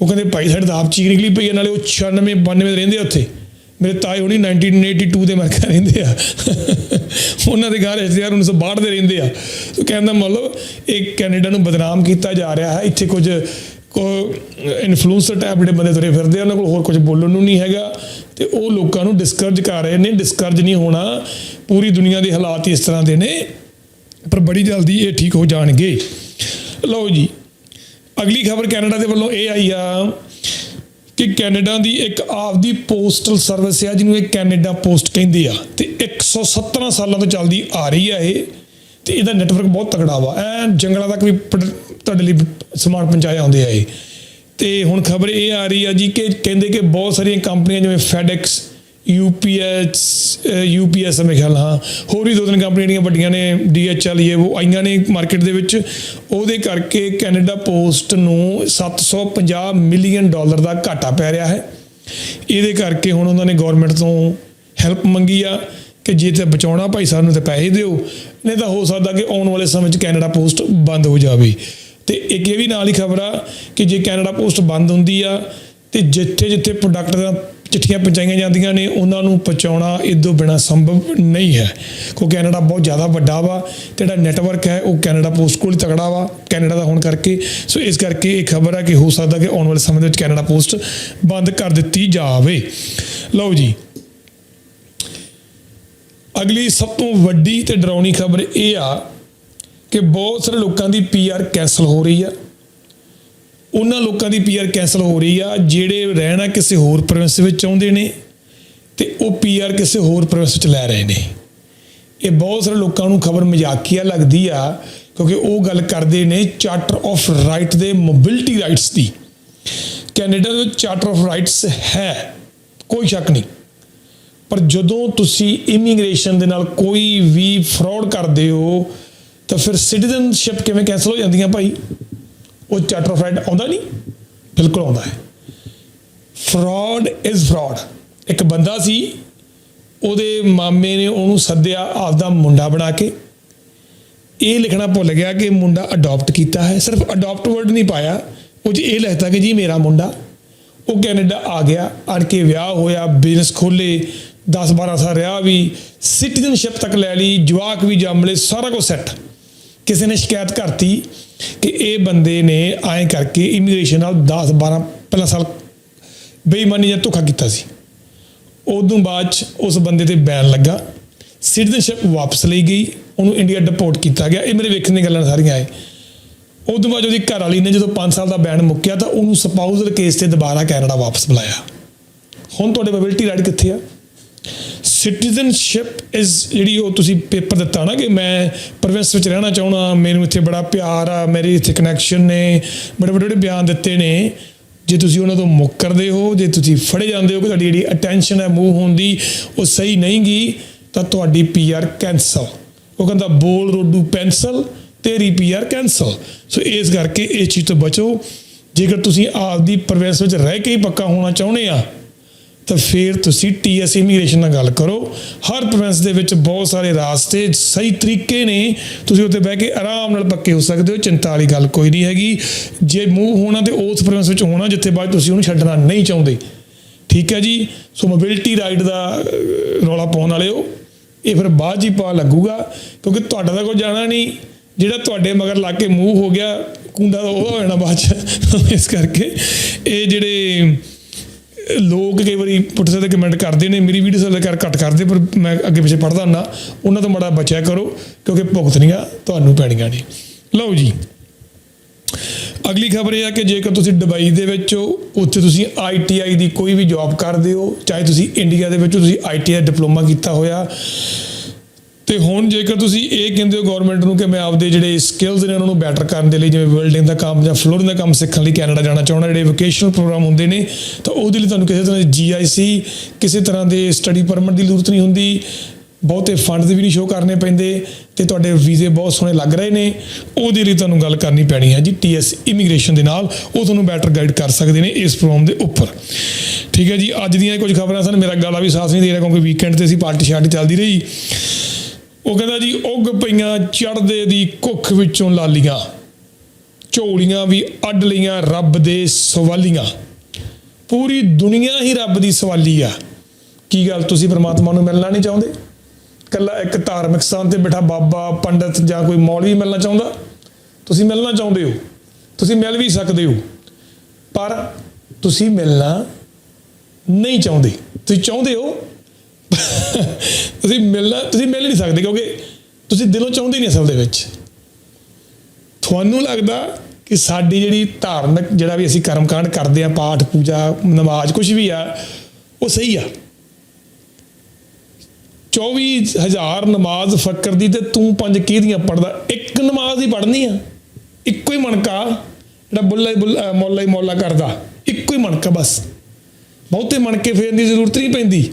ਉਹ ਕਹਿੰਦੇ, ਭਾਈ, ਸਾਡੇ ਦਾ ਆਪ ਚੀਕ ਨਿਕਲੀ ਪਈ ਹੈ ਨਾਲੇ ਉਹ 96 92 ਦੇ ਰਹਿੰਦੇ ਆ ਉੱਥੇ। ਮੇਰੇ ਤਾਏ ਹੁਣੀ 1982 ਦੇ ਅਮਰੀਕਾ ਰਹਿੰਦੇ ਆ। ਉਹਨਾਂ ਦੇ ਘਰ ਰਿਸ਼ਤੇਦਾਰ 1962 ਦੇ ਰਹਿੰਦੇ ਆ। ਸੋ ਕਹਿੰਦਾ ਮਤਲਬ ਇਹ ਕੈਨੇਡਾ ਨੂੰ ਬਦਨਾਮ ਕੀਤਾ ਜਾ ਰਿਹਾ ਹੈ। ਇੱਥੇ ਕੁਝ ਕੋ ਇਨਫਲੂਐਂਸਰ ਟਾਈਪ ਜਿਹੜੇ ਬੰਦੇ ਤੁਰੇ ਫਿਰਦੇ ਆ, ਉਹਨਾਂ ਕੋਲ ਹੋਰ ਕੁਝ ਬੋਲਣ ਨੂੰ ਨਹੀਂ ਹੈਗਾ। ਤੇ ਉਹ ਲੋਕਾਂ ਨੂੰ ਡਿਸਕਰਜ ਕਰ ਰਹੇ ਨੇ। ਡਿਸਕਰਜ ਨਹੀਂ ਹੋਣਾ। ਪੂਰੀ ਦੁਨੀਆ ਦੇ ਹਾਲਾਤ ਇਸ ਤਰ੍ਹਾਂ ਦੇ ਨੇ, ਪਰ ਬੜੀ ਜਲਦੀ ਇਹ ਠੀਕ ਹੋ ਜਾਣਗੇ। ਲਓ ਜੀ, ਅਗਲੀ ਖਬਰ ਕੈਨੇਡਾ ਦੇ ਵੱਲੋਂ ਇਹ ਆਈ ਆ। ਕਿ ਕੈਨੇਡਾ ਦੀ ਇੱਕ ਆਪਦੀ ਪੋਸਟਲ ਸਰਵਿਸ ਆ, ਜਿਹਨੂੰ ਇਹ ਕੈਨੇਡਾ ਪੋਸਟ ਕਹਿੰਦੇ ਆ। ਤੇ 117 ਸਾਲਾਂ ਤੋਂ ਚੱਲਦੀ ਆ ਰਹੀ ਆ ਇਹ, ਤੇ ਇਹਦਾ ਨੈਟਵਰਕ ਬਹੁਤ ਤਕੜਾ ਵਾ। ਐ ਜੰਗਲਾਂ ਤੱਕ ਵੀ ਪ- ਤੁਹਾਡੇ ਲਈ ਸਮਾਨ ਪਹੁੰਚਾਇਆ ਆਉਂਦੇ ਆ ਇਹ। ਤੇ ਹੁਣ ਖਬਰ ਇਹ ਆ ਰਹੀ ਆ ਜੀ ਕਿ ਕਹਿੰਦੇ ਕਿ ਬਹੁਤ ਸਾਰੀਆਂ ਕੰਪਨੀਆਂ ਜਿਵੇਂ ਫੈਡੈਕਸ ਯੂਪੀਐਸ ਯੂਪੀਐਸ ਮੇਰੇ ਖਿਆਲ ਹਾਂ। ਹੋਰ ਵੀ ਦੋ ਤਿੰਨ ਕੰਪਨੀਆਂ ਜਿਹੜੀਆਂ ਵੱਡੀਆਂ ਨੇ ਡੀਐਚਐਲ ਇਹ ਉਹ ਆਈਆਂ ਨੇ ਮਾਰਕੀਟ ਦੇ ਵਿੱਚ। ਉਹਦੇ ਕਰਕੇ ਕੈਨੇਡਾ ਪੋਸਟ ਨੂੰ 750 ਮਿਲੀਅਨ ਡਾਲਰ ਦਾ ਘਾਟਾ ਪੈ ਰਿਹਾ ਹੈ। ਇਹਦੇ ਕਰਕੇ ਹੁਣ ਉਹਨਾਂ ਨੇ ਗਵਰਨਮੈਂਟ ਤੋਂ ਹੈਲਪ ਮੰਗੀ ਆ ਕਿ ਜੇ ਤੇ ਬਚਾਉਣਾ ਭਾਈ ਸਾਨੂੰ ਤੇ ਪੈਸੇ ਦਿਓ, ਨਹੀਂ ਤਾਂ ਹੋ ਸਕਦਾ ਕਿ ਆਉਣ ਵਾਲੇ ਸਮੇਂ 'ਚ ਕੈਨੇਡਾ ਪੋਸਟ ਬੰਦ ਹੋ ਜਾਵੇ। ਤੇ ਇੱਕ ਇਹ ਵੀ ਨਾਲ ਹੀ ਖਬਰ ਆ ਕਿ ਜੇ ਕੈਨੇਡਾ ਪੋਸਟ ਬੰਦ ਹੁੰਦੀ ਆ, ਤੇ ਜਿੱਥੇ ਜਿੱਥੇ ਪ੍ਰੋਡਕਟ ਦਾ ਚਿੱਠੀਆਂ ਪਹੁੰਚਾਈਆਂ ਜਾਂਦੀਆਂ ਨੇ, ਉਹਨਾਂ ਨੂੰ ਪਹੁੰਚਾਉਣਾ ਇਦੋਂ ਬਿਨਾ ਸੰਭਵ ਨਹੀਂ ਹੈ। ਕਿਉਂਕਿ ਕੈਨੇਡਾ ਬਹੁਤ ਜ਼ਿਆਦਾ ਵੱਡਾ ਵਾ ਤੇ ਜਿਹੜਾ ਨੈਟਵਰਕ ਹੈ, ਉਹ ਕੈਨੇਡਾ ਪੋਸਟ ਕੋਲ ਹੀ ਤਗੜਾ ਵਾ, ਕੈਨੇਡਾ ਦਾ ਹੋਣ ਕਰਕੇ। ਸੋ ਇਸ ਕਰਕੇ ਇਹ ਖਬਰ ਆ ਕਿ ਹੋ ਸਕਦਾ ਕਿ ਆਉਣ ਵਾਲੇ ਸਮੇਂ ਦੇ ਵਿੱਚ ਕੈਨੇਡਾ ਪੋਸਟ ਬੰਦ ਕਰ ਦਿੱਤੀ ਜਾਵੇ। ਲਓ ਜੀ। ਅਗਲੀ ਸਭ ਤੋਂ ਵੱਡੀ ਤੇ ਡਰਾਉਣੀ ਖਬਰ ਇਹ ਆ ਕਿ ਬਹੁਤ ਸਾਰੇ ਲੋਕਾਂ ਦੀ ਪੀਆਰ ਕੈਨਸਲ ਹੋ ਰਹੀ ਆ। ਉਹਨਾਂ ਲੋਕਾਂ ਦੀ ਪੀਆਰ ਕੈਨਸਲ ਹੋ ਰਹੀ ਆ, ਜਿਹੜੇ ਰਹਿਣਾ ਕਿਸੇ ਹੋਰ ਪ੍ਰੋਵਿੰਸ ਵਿੱਚ ਚਾਹੁੰਦੇ ਨੇ ਤੇ ਉਹ ਪੀਆਰ ਕਿਸੇ ਹੋਰ ਪ੍ਰੋਵਿੰਸ ਵਿੱਚ ਲੈ ਰਹੇ ਨੇ। ਇਹ ਬਹੁਤ ਸਾਰੇ ਲੋਕਾਂ ਨੂੰ ਖਬਰ ਮਜ਼ਾਕੀਆ ਲੱਗਦੀ ਆ, ਕਿਉਂਕਿ ਉਹ ਗੱਲ ਕਰਦੇ ਨੇ ਚਾਰਟਰ ਆਫ ਰਾਈਟ ਦੇ ਮੋਬਿਲਿਟੀ ਰਾਈਟਸ ਦੀ। ਕੈਨੇਡਾ ਦੇ ਚਾਰਟਰ ਆਫ ਰਾਈਟਸ ਹੈ, ਕੋਈ ਸ਼ੱਕ ਨਹੀਂ। ਪਰ ਜਦੋਂ ਤੁਸੀਂ ਇਮੀਗ੍ਰੇਸ਼ਨ ਦੇ ਨਾਲ ਕੋਈ ਵੀ ਫਰਾਡ ਕਰਦੇ ਹੋ, ਤਾਂ ਫਿਰ ਸਿਟੀਜ਼ਨਸ਼ਿਪ ਕਿਵੇਂ ਕੈਨਸਲ ਹੋ ਜਾਂਦੀਆਂ ਭਾਈ? ਉਹ ਚਾਰਟਰ ਆਫ ਆਉਂਦਾ ਨਹੀਂ? ਬਿਲਕੁਲ ਆਉਂਦਾ ਹੈ। ਫਰਾਡ ਇਜ਼ ਫਰਾਡ ਇੱਕ ਬੰਦਾ ਸੀ, ਉਹਦੇ ਮਾਮੇ ਨੇ ਉਹਨੂੰ ਸੱਦਿਆ ਆਪਦਾ ਮੁੰਡਾ ਬਣਾ ਕੇ। ਇਹ ਲਿਖਣਾ ਭੁੱਲ ਗਿਆ ਕਿ ਮੁੰਡਾ ਅਡਾਪਟ ਕੀਤਾ ਹੈ। ਸਿਰਫ ਅਡਾਪਟ ਵਰਡ ਨਹੀਂ ਪਾਇਆ। ਉਹ 'ਚ ਇਹ ਲਿਖਤਾ ਕਿ ਜੀ ਮੇਰਾ ਮੁੰਡਾ। ਉਹ ਕੈਨੇਡਾ ਆ ਗਿਆ ਅੜ ਕੇ ਵਿਆਹ ਹੋਇਆ ਬਿਜ਼ਨਸ ਖੋਲੇ 10 12 ਸਾਲ ਰਿਹਾ ਵੀ ਸਿਟੀਜ਼ਨਸ਼ਿਪ ਤੱਕ ਲੈ ਲਈ, ਜਵਾਕ ਵੀ ਜੰਮ ਲਏ, ਸਾਰਾ ਕੁਝ ਸੈੱਟ ਕਿਸੇ ਨੇ ਸ਼ਿਕਾਇਤ ਕਰਤੀ ਕਿ ਇਹ ਬੰਦੇ ਨੇ ਐਂ ਕਰਕੇ ਇਮੀਗ੍ਰੇਸ਼ਨ ਨਾਲ 10 12 ਪਹਿਲਾ ਸਾਲ ਬੇਈਮਾਨੀ ਜਾਂ ਧੋਖਾ ਕੀਤਾ ਸੀ। ਉਦੋਂ ਬਾਅਦ 'ਚ ਉਸ ਬੰਦੇ ਤੇ ਬੈਨ ਲੱਗਾ। ਸਿਟੀਜ਼ਨਸ਼ਿਪ ਵਾਪਸ ਲਈ ਗਈ। ਉਹਨੂੰ ਇੰਡੀਆ ਡਿਪੋਰਟ ਕੀਤਾ ਗਿਆ। ਇਹ ਮੇਰੇ ਵੇਖਣ ਦੀਆਂ ਗੱਲਾਂ ਸਾਰੀਆਂ ਆਏ ਉਦੋਂ ਬਾਅਦ ਉਹਦੀ ਘਰ ਵਾਲੀ ਨੇ ਜਦੋਂ 5 ਸਾਲ ਦਾ ਬੈਨ ਮੁੱਕਿਆ ਤਾਂ ਉਹਨੂੰ ਸਪਾਊਸਲ ਕੇਸ ਤੇ ਦੁਬਾਰਾ ਕੈਨੇਡਾ ਵਾਪਸ ਬੁਲਾਇਆ। ਹੁਣ ਤੁਹਾਡੇ ਮੋਬਿਲਿਟੀ ਰਾਈਟ ਕਿੱਥੇ ਆ? ਸਿਟੀਜ਼ਨਸ਼ਿਪ ਇਜ਼ ਜਿਹੜੀ ਉਹ ਤੁਸੀਂ ਪੇਪਰ ਦਿੱਤਾ ਨਾ ਕਿ ਮੈਂ ਪ੍ਰੋਵਿੰਸ ਵਿੱਚ ਰਹਿਣਾ ਚਾਹੁੰਦਾ, ਮੈਨੂੰ ਇੱਥੇ ਬੜਾ ਪਿਆਰ ਆ, ਮੇਰੇ ਇੱਥੇ ਕਨੈਕਸ਼ਨ ਨੇ, ਬੜੇ ਬੜੇ ਬਿਆਨ ਦਿੱਤੇ ਨੇ। ਜੇ ਤੁਸੀਂ ਉਹਨਾਂ ਤੋਂ ਮੁੱਕਰਦੇ ਹੋ, ਜੇ ਤੁਸੀਂ ਫੜੇ ਜਾਂਦੇ ਹੋ ਕਿ ਤੁਹਾਡੀ ਜਿਹੜੀ ਅਟੈਂਸ਼ਨ ਹੈ ਮੂਵ ਹੋਣ ਦੀ, ਉਹ ਸਹੀ ਨਹੀਂ ਗਈ ਤਾਂ ਤੁਹਾਡੀ ਪੀਆਰ ਕੈਨਸਲ ਉਹ ਕਹਿੰਦਾ, ਬੋਲ ਰੋਡੂ ਪੈਨਸਲ ਤੇਰੀ ਪੀਆਰ ਕੈਨਸਲ ਸੋ ਇਸ ਕਰਕੇ ਇਸ ਚੀਜ਼ ਤੋਂ ਬਚੋ। ਜੇਕਰ ਤੁਸੀਂ ਆਪਦੀ ਪ੍ਰੋਵਿੰਸ ਵਿੱਚ ਰਹਿ ਕੇ ਹੀ ਪੱਕਾ ਹੋਣਾ ਚਾਹੁੰਦੇ ਆ ਤਾਂ ਫਿਰ ਤੁਸੀਂ ਟੀਐਸ ਇਮੀਗ੍ਰੇਸ਼ਨ ਨਾਲ ਗੱਲ ਕਰੋ। ਹਰ ਪ੍ਰੋਵਿੰਸ ਦੇ ਵਿੱਚ ਬਹੁਤ ਸਾਰੇ ਰਾਸਤੇ ਸਹੀ ਤਰੀਕੇ ਨੇ। ਤੁਸੀਂ ਉੱਥੇ ਬਹਿ ਕੇ ਆਰਾਮ ਨਾਲ ਪੱਕੇ ਹੋ ਸਕਦੇ ਹੋ, ਚਿੰਤਾ ਵਾਲੀ ਗੱਲ ਕੋਈ ਨਹੀਂ ਹੈਗੀ। ਜੇ ਮੂਵ ਹੋਣਾ ਤੇ ਉਸ ਪ੍ਰੋਵਿੰਸ ਵਿੱਚ ਹੋਣਾ, ਜਿੱਥੇ ਬਾਅਦ ਤੁਸੀਂ ਉਹਨੂੰ ਛੱਡਣਾ ਨਹੀਂ ਚਾਹੁੰਦੇ। ਠੀਕ ਹੈ ਜੀ? ਸੋ ਮੋਬਿਲਿਟੀ ਰਾਈਡ ਦਾ ਰੌਲਾ ਪਾਉਣ ਵਾਲੇ ਹੋ। ਇਹ ਫਿਰ ਬਾਅਦ 'ਚ ਹੀ ਪਾ ਲੱਗੂਗਾ, ਕਿਉਂਕਿ ਤੁਹਾਡਾ ਤਾਂ ਕੋਈ ਜਾਣਾ ਨਹੀਂ। ਜਿਹੜਾ ਤੁਹਾਡੇ ਮਗਰ ਲੱਗ ਕੇ ਮੂਵ ਹੋ ਗਿਆ, ਕੁੰਡਾ ਤਾਂ ਉਹਦਾ ਹੋ ਜਾਣਾ ਬਾਅਦ 'ਚ। ਇਸ ਕਰਕੇ ਇਹ ਜਿਹੜੇ ਲੋਕ ਕਈ ਵਾਰੀ ਪੁੱਠੇ ਤੇ ਕਮੈਂਟ ਕਰਦੇ ਨੇ ਮੇਰੀ ਵੀਡੀਓ ਸਾਰੇ ਕਰ ਘੱਟ ਕਰਦੇ ਪਰ ਮੈਂ ਅੱਗੇ ਪਿੱਛੇ ਪੜਦਾ ਹੁੰਦਾ। ਉਹਨਾਂ ਤੋਂ ਮੜਾ ਬਚਿਆ ਕਰੋ ਕਿਉਂਕਿ ਭੁਗਤਣੀਆਂ ਤੁਹਾਨੂੰ ਪੈਣੀਆਂ ਨੇ। ਲਓ ਜੀ। ਅਗਲੀ ਖਬਰ ਇਹ ਆ ਕਿ ਜੇਕਰ ਤੁਸੀਂ ਦੁਬਈ ਦੇ ਵਿੱਚ ਹੋ ਉੱਥੇ ਤੁਸੀਂ ਆਈਟੀਆਈ ਦੀ ਕੋਈ ਵੀ ਜੌਬ ਕਰਦੇ ਹੋ ਚਾਹੇ ਤੁਸੀਂ ਇੰਡੀਆ ਦੇ ਵਿੱਚ ਹੋ, ਤੁਸੀਂ ਆਈਟੀਆਈ ਡਿਪਲੋਮਾ ਕੀਤਾ ਹੋਇਆ ਤੇ ਹੁਣ ਜੇਕਰ ਤੁਸੀਂ ਇਹ ਕਹਿੰਦੇ ਹੋ ਗਵਰਨਮੈਂਟ ਨੂੰ ਕਿ ਮੈਂ ਆਪਦੇ ਜਿਹੜੇ ਸਕਿੱਲਸ ਨੇ ਉਹਨਾਂ ਨੂੰ ਬੈਟਰ ਕਰਨ ਦੇ ਲਈ, ਜਿਵੇਂ ਵੈਲਡਿੰਗ ਦਾ ਕੰਮ ਜਾਂ ਫਲੋਰਿੰਗ ਦਾ ਕੰਮ ਸਿੱਖਣ ਲਈ ਕੈਨੇਡਾ ਜਾਣਾ ਚਾਹੁੰਦਾ, ਜਿਹੜੇ ਵੋਕੇਸ਼ਨਲ ਪ੍ਰੋਗਰਾਮ ਹੁੰਦੇ ਨੇ, ਤਾਂ ਉਹਦੇ ਲਈ ਤੁਹਾਨੂੰ ਕਿਸੇ ਤਰ੍ਹਾਂ ਦੀ ਜੀਆਈਸੀ ਕਿਸੇ ਤਰ੍ਹਾਂ ਦੇ ਸਟੱਡੀ ਪਰਮਿਟ ਦੀ ਜ਼ਰੂਰਤ ਨਹੀਂ ਹੁੰਦੀ। ਬਹੁਤੇ ਫੰਡਸ ਵੀ ਨਹੀਂ ਸ਼ੋਅ ਕਰਨੇ ਪੈਂਦੇ ਤੇ ਤੁਹਾਡੇ ਵੀਜ਼ੇ ਬਹੁਤ ਸੋਹਣੇ ਲੱਗ ਰਹੇ ਨੇ। ਉਹਦੇ ਲਈ ਤੁਹਾਨੂੰ ਗੱਲ ਕਰਨੀ ਪੈਣੀ ਹੈ ਜੀ ਟੀਐਸ ਇਮੀਗ੍ਰੇਸ਼ਨ ਦੇ ਨਾਲ। ਉਹ ਤੁਹਾਨੂੰ ਬੈਟਰ ਗਾਈਡ ਕਰ ਸਕਦੇ ਨੇ ਇਸ ਪ੍ਰੋਗਰਾਮ ਦੇ ਉੱਪਰ। ਠੀਕ ਹੈ ਜੀ, ਅੱਜ ਦੀਆਂ ਕੁਝ ਖਬਰਾਂ ਸਨ। ਮੇਰਾ ਗਲਾ ਵੀ ਸਾਥ ਨਹੀਂ ਦੇ ਰਿਹਾ ਕਿਉਂਕਿ ਵੀਕਐਂਡ ਤੇ ਅਸੀਂ ਪਾਰਟੀ ਸ਼ਾਰਟੀ ਚੱਲਦੀ ਰਹੀ। ਉਹ ਕਹਿੰਦਾ ਜੀ, ਉੱਗ ਪਈਆਂ ਚੜਦੇ ਦੀ ਕੁੱਖ ਵਿੱਚੋਂ ਲਾਲੀਆਂ। ਝੋਲੀਆਂ ਵੀ ਅੱਡ ਲਈਆਂ ਰੱਬ ਦੇ ਸਵਾਲੀਆਂ। ਪੂਰੀ ਦੁਨੀਆ ਹੀ ਰੱਬ ਦੀ ਸਵਾਲੀ ਆ। ਕੀ ਗੱਲ ਤੁਸੀਂ ਪ੍ਰਮਾਤਮਾ ਨੂੰ ਮਿਲਣਾ ਨਹੀਂ ਚਾਹੁੰਦੇ? ਕੱਲਾ ਇੱਕ ਧਾਰਮਿਕ ਸਥਾਨ ਤੇ ਬੈਠਾ ਬਾਬਾ, ਪੰਡਤ ਜਾਂ ਕੋਈ ਮੌਲਵੀ ਮਿਲਣਾ ਚਾਹੁੰਦਾ? ਤੁਸੀਂ ਮਿਲਣਾ ਚਾਹੁੰਦੇ ਹੋ? ਤੁਸੀਂ ਮਿਲ ਵੀ ਸਕਦੇ ਹੋ। ਪਰ ਤੁਸੀਂ ਮਿਲਣਾ ਨਹੀਂ ਚਾਹੁੰਦੇ। ਤੁਸੀਂ ਚਾਹੁੰਦੇ ਹੋ? ਤੁਸੀਂ ਮਿਲਣਾ, ਤੁਸੀਂ ਮਿਲ ਨਹੀਂ ਸਕਦੇ ਕਿਉਂਕਿ ਤੁਸੀਂ ਦਿਲੋਂ ਚਾਹੁੰਦੇ ਨਹੀਂ ਅਸਲ ਦੇ ਵਿੱਚ। ਤੁਹਾਨੂੰ ਲੱਗਦਾ ਕਿ ਸਾਡੀ ਜਿਹੜੀ ਧਾਰਮਿਕ, ਜਿਹੜਾ ਵੀ ਅਸੀਂ ਕਰਮਕਾਂਡ ਕਰਦੇ ਆ, ਪਾਠ, ਪੂਜਾ, ਨਮਾਜ਼ ਕੁਝ ਵੀ ਆ, ਉਹ ਸਹੀ ਆ। 24000 ਨਮਾਜ਼ ਫਕਰ ਦੀ ਤੇ ਤੂੰ ਪੰਜ ਕਿਹਦੀਆਂ ਪੜਦਾ ਇੱਕ ਨਮਾਜ਼ ਹੀ ਪੜਨੀ ਆ। ਇੱਕੋ ਹੀ ਮਣਕਾ ਜਿਹੜਾ ਬੁੱਲਾ ਹੀ ਬੁੱਲਾ ਮੌਲਾ ਹੀ ਮੌਲਾ ਕਰਦਾ, ਇੱਕੋ ਹੀ ਮਣਕਾ ਬਸ। ਬਹੁਤੇ ਮਣਕੇ ਫੇਰਨ ਦੀ ਜ਼ਰੂਰਤ ਨਹੀਂ ਪੈਂਦੀ।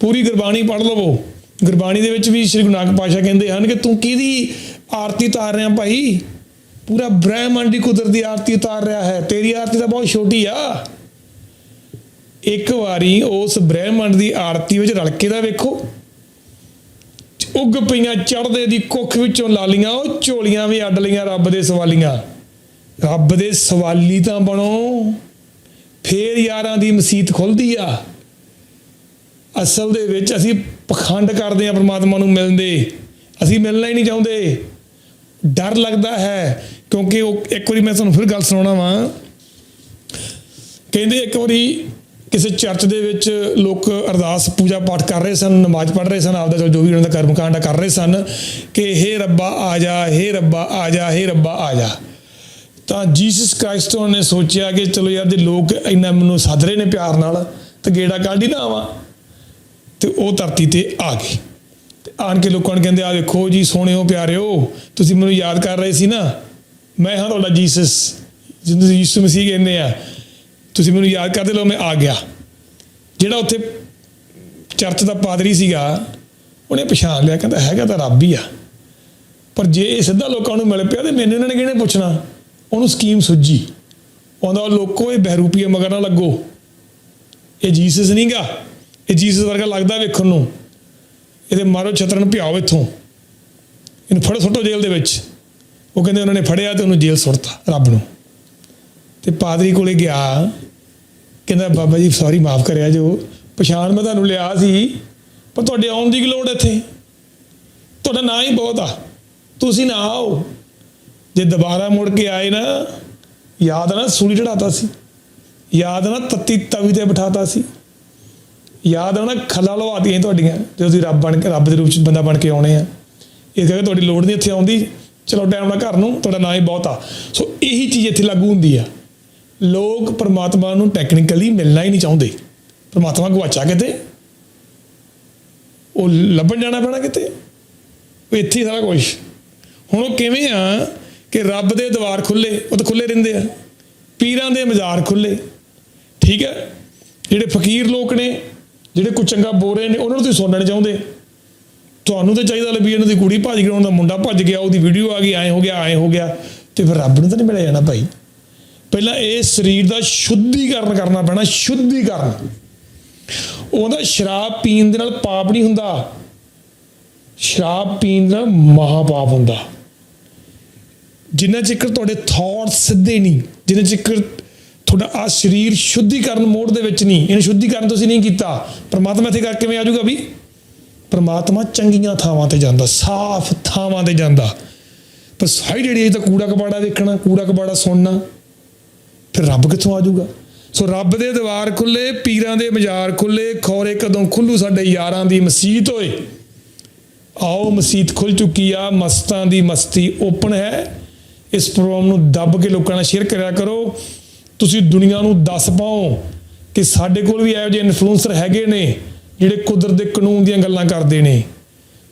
ਪੂਰੀ ਗੁਰਬਾਣੀ ਪੜ੍ਹ ਲਵੋ। ਗੁਰਬਾਣੀ ਦੇ ਵਿੱਚ ਵੀ ਸ੍ਰੀ ਗੁਰੂ ਨਾਨਕ ਪਾਤਸ਼ਾਹ ਕਹਿੰਦੇ ਹਨ ਕਿ ਤੂੰ ਕਿਹਦੀ ਆਰਤੀ ਉਤਾਰ ਰਿਹਾ ਭਾਈ? ਪੂਰਾ ਬ੍ਰਹਮੰਡ ਦੀ ਕੁਦਰਤ ਦੀ ਆਰਤੀ ਉਤਾਰ ਰਿਹਾ ਹੈ। ਤੇਰੀ ਆਰਤੀ ਤਾਂ ਬਹੁਤ ਛੋਟੀ ਆ। ਇੱਕ ਵਾਰੀ ਉਸ ਬ੍ਰਹਿਮੰਡ ਦੀ ਆਰਤੀ ਵਿੱਚ ਰਲ ਕੇ ਦਾ ਵੇਖੋ। ਉੱਗ ਪਈਆਂ ਚੜਦੇ ਦੀ ਕੁੱਖ ਵਿੱਚੋਂ ਲਾਲੀਆਂ, ਉਹ ਝੋਲੀਆਂ ਵੀ ਅੱਡ ਲਈਆਂ ਰੱਬ ਦੇ ਸਵਾਲੀਆਂ। ਰੱਬ ਦੇ ਸਵਾਲੀ ਤਾਂ ਬਣੋ। ਫੇਰ ਯਾਰਾਂ ਦੀ ਮਸੀਤ ਖੁੱਲਦੀ ਆ। ਅਸਲ ਦੇ ਵਿੱਚ ਅਸੀਂ ਪਖੰਡ ਕਰਦੇ ਹਾਂ ਪ੍ਰਮਾਤਮਾ ਨੂੰ ਮਿਲਦੇ ਅਸੀਂ ਮਿਲਣਾ ਹੀ ਨਹੀਂ ਚਾਹੁੰਦੇ। ਡਰ ਲੱਗਦਾ ਹੈ, ਕਿਉਂਕਿ ਉਹ ਇੱਕ ਵਾਰੀ ਮੈਂ ਤੁਹਾਨੂੰ ਫਿਰ ਗੱਲ ਸੁਣਾਉਣਾ ਵਾਂ। ਕਹਿੰਦੇ ਇੱਕ ਵਾਰੀ ਕਿਸੇ ਚਰਚ ਦੇ ਵਿੱਚ ਲੋਕ ਅਰਦਾਸ ਪੂਜਾ ਪਾਠ ਕਰ ਰਹੇ ਸਨ, ਨਮਾਜ਼ ਪੜ੍ਹ ਰਹੇ ਸਨ, ਆਪਦਾ ਜੋ ਵੀ ਉਹਨਾਂ ਦਾ ਕਰਮ ਕਾਂਡ ਕਰ ਰਹੇ ਸਨ ਕਿ ਹੇ ਰੱਬਾ ਆ ਜਾ, ਹੇ ਰੱਬਾ ਆ ਜਾ, ਹੇ ਰੱਬਾ ਆ ਜਾ। ਤਾਂ ਜੀਸਸ ਕ੍ਰਾਈਸਟ ਨੇ ਸੋਚਿਆ ਕਿ ਚਲੋ ਯਾਰ ਜੇ ਲੋਕ ਇੰਨਾ ਮੈਨੂੰ ਸੱਦ ਰਹੇ ਨੇ ਪਿਆਰ ਨਾਲ, ਤੇ ਗੇੜਾ ਕੱਢ ਹੀ ਨਾ ਆਵਾਂ। ਤੇ ਉਹ ਧਰਤੀ ਤੇ ਆ ਗਏ ਤੇ ਆਣ ਕੇ ਲੋਕਾਂ ਨੂੰ ਕਹਿੰਦੇ ਆ ਵੇਖੋ ਜੀ, ਸੋਹਣਿਓ, ਪਿਆਰਿਓ, ਤੁਸੀਂ ਮੈਨੂੰ ਯਾਦ ਕਰ ਰਹੇ ਸੀ ਨਾ? ਮੈਂ ਹਾਂ ਤੁਹਾਡਾ ਜੀਸਸ, ਜਿਹਨੂੰ ਤੁਸੀਂ ਯਿਸੂ ਮਸੀਹ ਕਹਿੰਦੇ ਆ। ਤੁਸੀਂ ਮੈਨੂੰ ਯਾਦ ਕਰਦੇ ਲੋ ਮੈਂ ਆ ਗਿਆ। ਜਿਹੜਾ ਉੱਥੇ ਚਰਚ ਦਾ ਪਾਦਰੀ ਸੀਗਾ, ਉਹਨੇ ਪਛਾਣ ਲਿਆ, ਕਹਿੰਦਾ, ਹੈਗਾ ਤਾਂ ਰੱਬ ਹੀ ਆ। ਪਰ ਜੇ ਇਹ ਸਿੱਧਾ ਲੋਕਾਂ ਨੂੰ ਮਿਲ ਪਿਆ, ਤੇ ਮੈਨੂੰ ਇਹਨਾਂ ਨੇ ਕਿਹਨੇ ਪੁੱਛਣਾ? ਉਹਨੂੰ ਸਕੀਮ ਸੁੱਜੀ ਆਉਂਦਾ ਲੋਕੋ, ਇਹ ਬਹਿਰੂਪੀਏ ਮਗਰ ਨਾ ਲੱਗੋ। ਇਹ ਜੀਸਸ ਨਹੀਂਗਾ ਇਹ ਜੀਸਸ ਵਰਗਾ ਲੱਗਦਾ ਵੇਖਣ ਨੂੰ। ਇਹਦੇ ਮਾਰੋ ਛਤਰਨ ਭਿਆਓ ਇੱਥੋਂ। ਇਹਨੂੰ ਫੜੋ ਸੁੱਟੋ ਜੇਲ੍ਹ ਦੇ ਵਿੱਚ। ਉਹ ਕਹਿੰਦੇ ਉਹਨਾਂ ਨੇ ਫੜਿਆ ਤੇ ਉਹਨੂੰ ਜੇਲ੍ਹ ਸੁੱਟਤਾ ਰੱਬ ਨੂੰ। ਤੇ ਪਾਦਰੀ ਕੋਲੇ ਗਿਆ। ਕਹਿੰਦਾ, ਬਾਬਾ ਜੀ ਸੌਰੀ ਮਾਫ ਕਰਿਆ ਜੋ। ਪਛਾਣ ਮੈਂ ਤੁਹਾਨੂੰ ਲਿਆ ਸੀ, ਪਰ ਤੁਹਾਡੇ ਆਉਣ ਦੀ ਕੀ ਲੋੜ ਇੱਥੇ? ਤੁਹਾਡਾ ਨਾਂ ਹੀ ਬਹੁਤ ਆ। ਤੁਸੀਂ ਨਾ ਆਓ। ਜੇ ਦੁਬਾਰਾ ਮੁੜ ਕੇ ਆਏ ਨਾ, ਯਾਦ ਨਾ ਸੂਲੀ ਚੜਾਤਾ ਸੀ। ਯਾਦ ਨਾ ਤੱਤੀ ਤਵੀ ਤੇ ਬਿਠਾਤਾ ਸੀ। ਯਾਦ ਆਉਣਾ ਨਾ ਖੱਲਾ ਲਵਾਤੀਆਂ ਤੁਹਾਡੀਆਂ ਜੇ ਤੁਸੀਂ ਰੱਬ ਬਣ ਕੇ, ਰੱਬ ਦੇ ਰੂਪ ਚ ਬੰਦਾ ਬਣ ਕੇ ਆਉਣੇ ਆ। ਇਸ ਕਰਕੇ ਤੁਹਾਡੀ ਲੋੜ ਨਹੀਂ ਇੱਥੇ ਆਉਂਦੀ। ਚਲੋ ਟਾਈਮ ਨਾਲ ਘਰ ਨੂੰ, ਤੁਹਾਡਾ ਨਾਂ ਹੀ ਬਹੁਤ ਆ। ਸੋ ਇਹੀ ਚੀਜ਼ ਇੱਥੇ ਲਾਗੂ ਹੁੰਦੀ ਆ। ਲੋਕ ਪਰਮਾਤਮਾ ਨੂੰ ਟੈਕਨੀਕਲੀ ਮਿਲਣਾ ਹੀ ਨਹੀਂ ਚਾਹੁੰਦੇ। ਪਰਮਾਤਮਾ ਗਵਾਚਾ ਕਿਤੇ? ਉਹ ਲੱਭਣ ਜਾਣਾ ਪੈਣਾ ਕਿਤੇ? ਉਹ ਇੱਥੇ ਹੀ ਸਾਰਾ ਕੁਝ ਹੁਣ ਉਹ ਕਿਵੇਂ ਆ ਕਿ ਰੱਬ ਦੇ ਦਵਾਰ ਖੁੱਲੇ ਉਹ ਤਾਂ ਖੁੱਲੇ ਰਹਿੰਦੇ ਆ। ਪੀਰਾਂ ਦੇ ਮਜ਼ਾਰ ਖੁੱਲੇ ਠੀਕ ਹੈ ਜਿਹੜੇ ਫਕੀਰ ਲੋਕ ਨੇ ਜਿਹੜੇ ਕੋਈ ਚੰਗਾ ਬੋਲ ਰਹੇ ਨੇ, ਉਹਨਾਂ ਨੂੰ ਤੁਸੀਂ ਸੁਣਨਾ ਨਹੀਂ ਚਾਹੁੰਦੇ। ਤੁਹਾਨੂੰ ਤਾਂ ਚਾਹੀਦਾ ਲੱਭੀ ਇਹਨਾਂ ਦੀ ਕੁੜੀ ਭੱਜ ਗਈ, ਉਹਨਾਂ ਦਾ ਮੁੰਡਾ ਭੱਜ ਗਿਆ, ਉਹਦੀ ਵੀਡੀਓ ਆ ਗਈ, ਐਂ ਹੋ ਗਿਆ, ਐਂ ਹੋ ਗਿਆ, ਤੇ ਫਿਰ ਰੱਬ ਨੂੰ ਤਾਂ ਨਹੀਂ ਮਿਲਿਆ ਜਾਣਾ ਭਾਈ। ਪਹਿਲਾਂ ਇਹ ਸਰੀਰ ਦਾ ਸ਼ੁੱਧੀਕਰਨ ਕਰਨਾ ਪੈਣਾ, ਸ਼ੁੱਧੀਕਰਨ। ਉਹਦਾ ਸ਼ਰਾਬ ਪੀਣ ਦੇ ਨਾਲ ਪਾਪ ਨਹੀਂ ਹੁੰਦਾ। ਸ਼ਰਾਬ ਪੀਣ ਨਾਲ ਮਹਾਪਾਪ ਹੁੰਦਾ। ਜਿੰਨਾ ਚਿਕਰ ਤੁਹਾਡੇ ਥਾਟਸ ਸਿੱਧੇ ਨਹੀਂ, ਜਿੰਨਾ ਚਿਕਰ ਤੁਹਾਡਾ ਆ ਸਰੀਰ ਸ਼ੁੱਧੀਕਰਨ ਮੋੜ ਦੇ ਵਿੱਚ ਨਹੀਂ, ਇਹਨੂੰ ਸ਼ੁੱਧੀਕਰਨ ਤੁਸੀਂ ਨਹੀਂ ਕੀਤਾ। ਪਰਮਾਤਮਾ ਇੱਥੇ ਕਰ ਕਿਵੇਂ ਆ ਜਾਊਗਾ ਵੀ ਪਰਮਾਤਮਾ ਚੰਗੀਆਂ ਥਾਵਾਂ ਤੇ ਜਾਂਦਾ, ਸਾਫ਼ ਥਾਵਾਂ ਤੇ ਜਾਂਦਾ। ਪਰ ਸਾਈਡ ਜਿਹੜੀ ਤਾਂ ਕੂੜਾ ਕਬਾੜਾ ਵੇਖਣਾ, ਕੂੜਾ ਕਬਾੜਾ ਸੁਣਨਾ, ਫਿਰ ਰੱਬ ਕਿੱਥੋਂ ਆ ਜਾਊਗਾ? ਸੋ ਰੱਬ ਦੇ ਦਵਾਰ ਖੁੱਲੇ ਪੀਰਾਂ ਦੇ ਮਜ਼ਾਰ ਖੁੱਲੇ ਖੌਰੇ ਕਦੋਂ ਖੁੱਲੂ ਸਾਡੇ ਯਾਰਾਂ ਦੀ ਮਸੀਤ ਹੋਏ। ਆਓ ਮਸੀਤ ਖੁੱਲ ਚੁੱਕੀ ਆ, ਮਸਤਾਂ ਦੀ ਮਸਤੀ ਓਪਨ ਹੈ। ਇਸ ਪ੍ਰੋਗਰਾਮ ਨੂੰ ਦੱਬ ਕੇ ਲੋਕਾਂ ਨਾਲ ਸ਼ੇਅਰ ਕਰਿਆ ਕਰੋ। ਤੁਸੀਂ ਦੁਨੀਆ ਨੂੰ ਦੱਸ ਪਾਓ ਕਿ ਸਾਡੇ ਕੋਲ ਵੀ ਇਹੋ ਜਿਹੇ ਇਨਫਲੂਐਂਸਰ ਹੈਗੇ ਨੇ ਜਿਹੜੇ ਕੁਦਰਤ ਦੇ ਕਾਨੂੰਨ ਦੀਆਂ ਗੱਲਾਂ ਕਰਦੇ ਨੇ।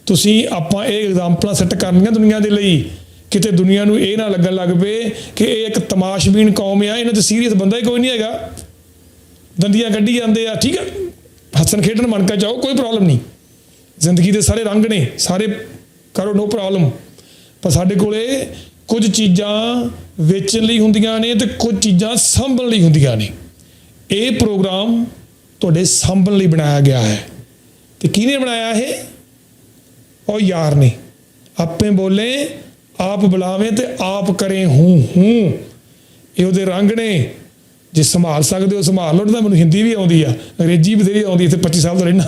ਤੁਸੀਂ ਆਪਾਂ ਇਹ ਐਗਜ਼ਾਮਪਲਾਂ ਸੈੱਟ ਕਰਨੀਆਂ ਦੁਨੀਆ ਦੇ ਲਈ। ਕਿਤੇ ਦੁਨੀਆ ਨੂੰ ਇਹ ਨਾ ਲੱਗਣ ਲੱਗ ਪਏ ਕਿ ਇਹ ਇੱਕ ਤਮਾਸ਼ਬੀਨ ਕੌਮ ਆ, ਇਹਨਾਂ 'ਚ ਸੀਰੀਅਸ ਬੰਦਾ ਹੀ ਕੋਈ ਨਹੀਂ ਹੈਗਾ। ਦੰਦੀਆਂ ਕੱਢੀ ਜਾਂਦੇ ਆ, ਠੀਕ ਹੈ ਹੱਸਣ ਖੇਡਣ ਮਨ ਕਾ ਚਾਹੋ, ਕੋਈ ਪ੍ਰੋਬਲਮ ਨਹੀਂ। ਜ਼ਿੰਦਗੀ ਦੇ ਸਾਰੇ ਰੰਗ ਨੇ, ਸਾਰੇ ਕਰੋ ਨੋ ਪ੍ਰੋਬਲਮ ਪਰ ਸਾਡੇ ਕੋਲੇ ਕੁਝ ਚੀਜ਼ਾਂ ਵੇਚਣ ਲਈ ਹੁੰਦੀਆਂ ਨੇ ਤੇ ਕੁਝ ਚੀਜ਼ਾਂ ਸੰਭਲਣ ਲਈ ਹੁੰਦੀਆਂ ਨੇ। ਇਹ ਪ੍ਰੋਗਰਾਮ ਤੁਹਾਡੇ ਸੰਭਲਣ ਲਈ ਬਣਾਇਆ ਗਿਆ ਹੈ। ਤੇ ਕਿਹਨੇ ਬਣਾਇਆ ਇਹ? ਉਹ ਯਾਰ ਨੇ। ਆਪੇ ਬੋਲੇ, ਆਪ ਬੁਲਾਵੇਂ ਤੇ ਆਪ ਕਰੇ ਹੂੰ ਹੂੰ। ਇਹ ਉਹਦੇ ਰੰਗ ਨੇ। ਜੇ ਸੰਭਾਲ ਸਕਦੇ ਹੋ, ਸੰਭਾਲ ਲਓ, ਤਾਂ ਮੈਨੂੰ ਹਿੰਦੀ ਵੀ ਆਉਂਦੀ ਆ। ਅੰਗਰੇਜ਼ੀ ਵੀ ਬਥੇਰੀ ਆਉਂਦੀ ਇੱਥੇ 25 ਸਾਲ ਤੋਂ ਰਹਿਣਾ।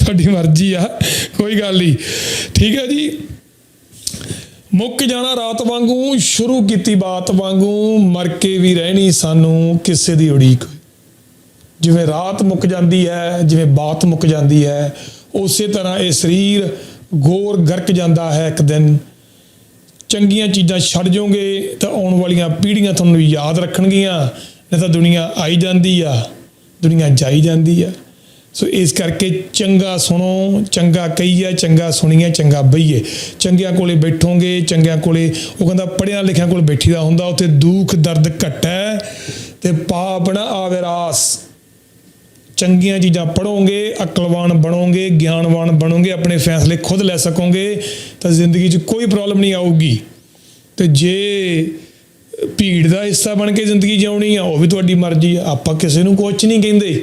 ਤੁਹਾਡੀ ਮਰਜ਼ੀ ਆ, ਕੋਈ ਗੱਲ ਨਹੀਂ। ਠੀਕ ਹੈ ਜੀ। ਮੁੱਕ ਜਾਣਾ ਰਾਤ ਵਾਂਗੂ, ਸ਼ੁਰੂ ਕੀਤੀ ਬਾਤ ਵਾਂਗੂ, ਮਰ ਕੇ ਵੀ ਰਹਿਣੀ ਸਾਨੂੰ ਕਿਸੇ ਦੀ ਉਡੀਕ। ਜਿਵੇਂ ਰਾਤ ਮੁੱਕ ਜਾਂਦੀ ਹੈ, ਜਿਵੇਂ ਬਾਤ ਮੁੱਕ ਜਾਂਦੀ ਹੈ, ਉਸੇ ਤਰ੍ਹਾਂ ਇਹ ਸਰੀਰ ਗੋਰ ਗਰਕ ਜਾਂਦਾ ਹੈ ਇੱਕ ਦਿਨ। ਚੰਗੀਆਂ ਚੀਜ਼ਾਂ ਛੱਡ ਜਾਓਗੇ ਤਾਂ ਆਉਣ ਵਾਲੀਆਂ ਪੀੜ੍ਹੀਆਂ ਤੁਹਾਨੂੰ ਯਾਦ ਰੱਖਣਗੀਆਂ, ਨਹੀਂ ਤਾਂ ਦੁਨੀਆ ਆਈ ਜਾਂਦੀ ਆ, ਦੁਨੀਆ ਜਾਈ ਜਾਂਦੀ ਆ। ਸੋ ਇਸ ਕਰਕੇ ਚੰਗਾ ਸੁਣੋ, ਚੰਗਾ ਕਹੀਏ, ਚੰਗਾ ਸੁਣੀਏ, ਚੰਗਾ ਬਈਏ ਚੰਗਿਆਂ ਕੋਲੇ ਬੈਠੋਗੇ, ਚੰਗਿਆਂ ਕੋਲੇ, ਉਹ ਕਹਿੰਦਾ ਪੜਿਆਂ ਲਿਖਿਆਂ ਕੋਲ ਬੈਠੀ ਦਾ ਹੁੰਦਾ, ਉੱਥੇ ਦੁੱਖ, ਦਰਦ ਘਟੈ ਤੇ ਪਾਪ ਨਾ ਆਵੇ ਰਾਸ। ਚੰਗੀਆਂ ਚੀਜ਼ਾਂ ਪੜੋਗੇ ਅਕਲਵਾਨ ਬਣੋਗੇ, ਗਿਆਨਵਾਨ ਬਣੋਗੇ, ਆਪਣੇ ਫੈਸਲੇ ਖੁਦ ਲੈ ਸਕੋਗੇ, ਤਾਂ ਜ਼ਿੰਦਗੀ 'ਚ ਕੋਈ ਪ੍ਰੋਬਲਮ ਨਹੀਂ ਆਊਗੀ। ਤੇ ਜੇ ਭੀੜ ਦਾ ਹਿੱਸਾ ਬਣ ਕੇ ਜ਼ਿੰਦਗੀ ਜਿਉਣੀ ਆ, ਉਹ ਵੀ ਤੁਹਾਡੀ ਮਰਜ਼ੀ ਆ। ਆਪਾਂ ਕਿਸੇ ਨੂੰ ਕੁਝ ਨਹੀਂ ਕਹਿੰਦੇ।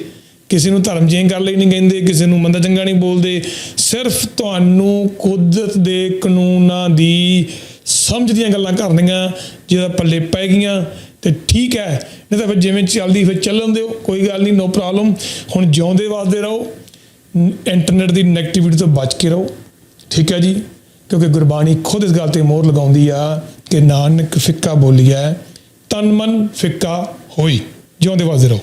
ਕਿਸੇ ਨੂੰ ਧਰਮ ਚੇਂਜ ਕਰ ਲਈ ਨਹੀਂ ਕਹਿੰਦੇ, ਕਿਸੇ ਨੂੰ ਮੰਦਾ ਚੰਗਾ ਨਹੀਂ ਬੋਲਦੇ, ਸਿਰਫ ਤੁਹਾਨੂੰ ਕੁਦਰਤ ਦੇ ਕਾਨੂੰਨਾਂ ਦੀ ਸਮਝ ਦੀਆਂ ਗੱਲਾਂ ਕਰਨੀਆਂ, ਜਿਹਦਾ ਪੱਲੇ ਪੈ ਗਈਆਂ, ਤੇ ਠੀਕ ਹੈ। ਨਹੀਂ ਤਾਂ ਫਿਰ ਜਿਵੇਂ ਚੱਲਦੀ ਫਿਰ ਚੱਲਣ ਦਿਓ ਕੋਈ ਗੱਲ ਨਹੀਂ ਨੋ ਪ੍ਰੋਬਲਮ ਹੁਣ ਜਿਉਂਦੇ ਵਾਸਤੇ ਰਹੋ ਇੰਟਰਨੈਟ ਦੀ ਨੈਗੇਟਿਵਿਟੀ ਤੋਂ ਬਚ ਕੇ ਰਹੋ, ਠੀਕ ਹੈ ਜੀ? ਕਿਉਂਕਿ ਗੁਰਬਾਣੀ ਖੁਦ ਇਸ ਗੱਲ ਤੇ ਮੋਹਰ ਲਗਾਉਂਦੀ ਆ ਕਿ ਨਾਨਕ ਫਿੱਕਾ ਬੋਲੀ ਹੈ ਤਨ ਮਨ ਫਿੱਕਾ ਹੋਈ, ਜਿਉਂਦੇ ਵਾਸਤੇ ਰਹੋ।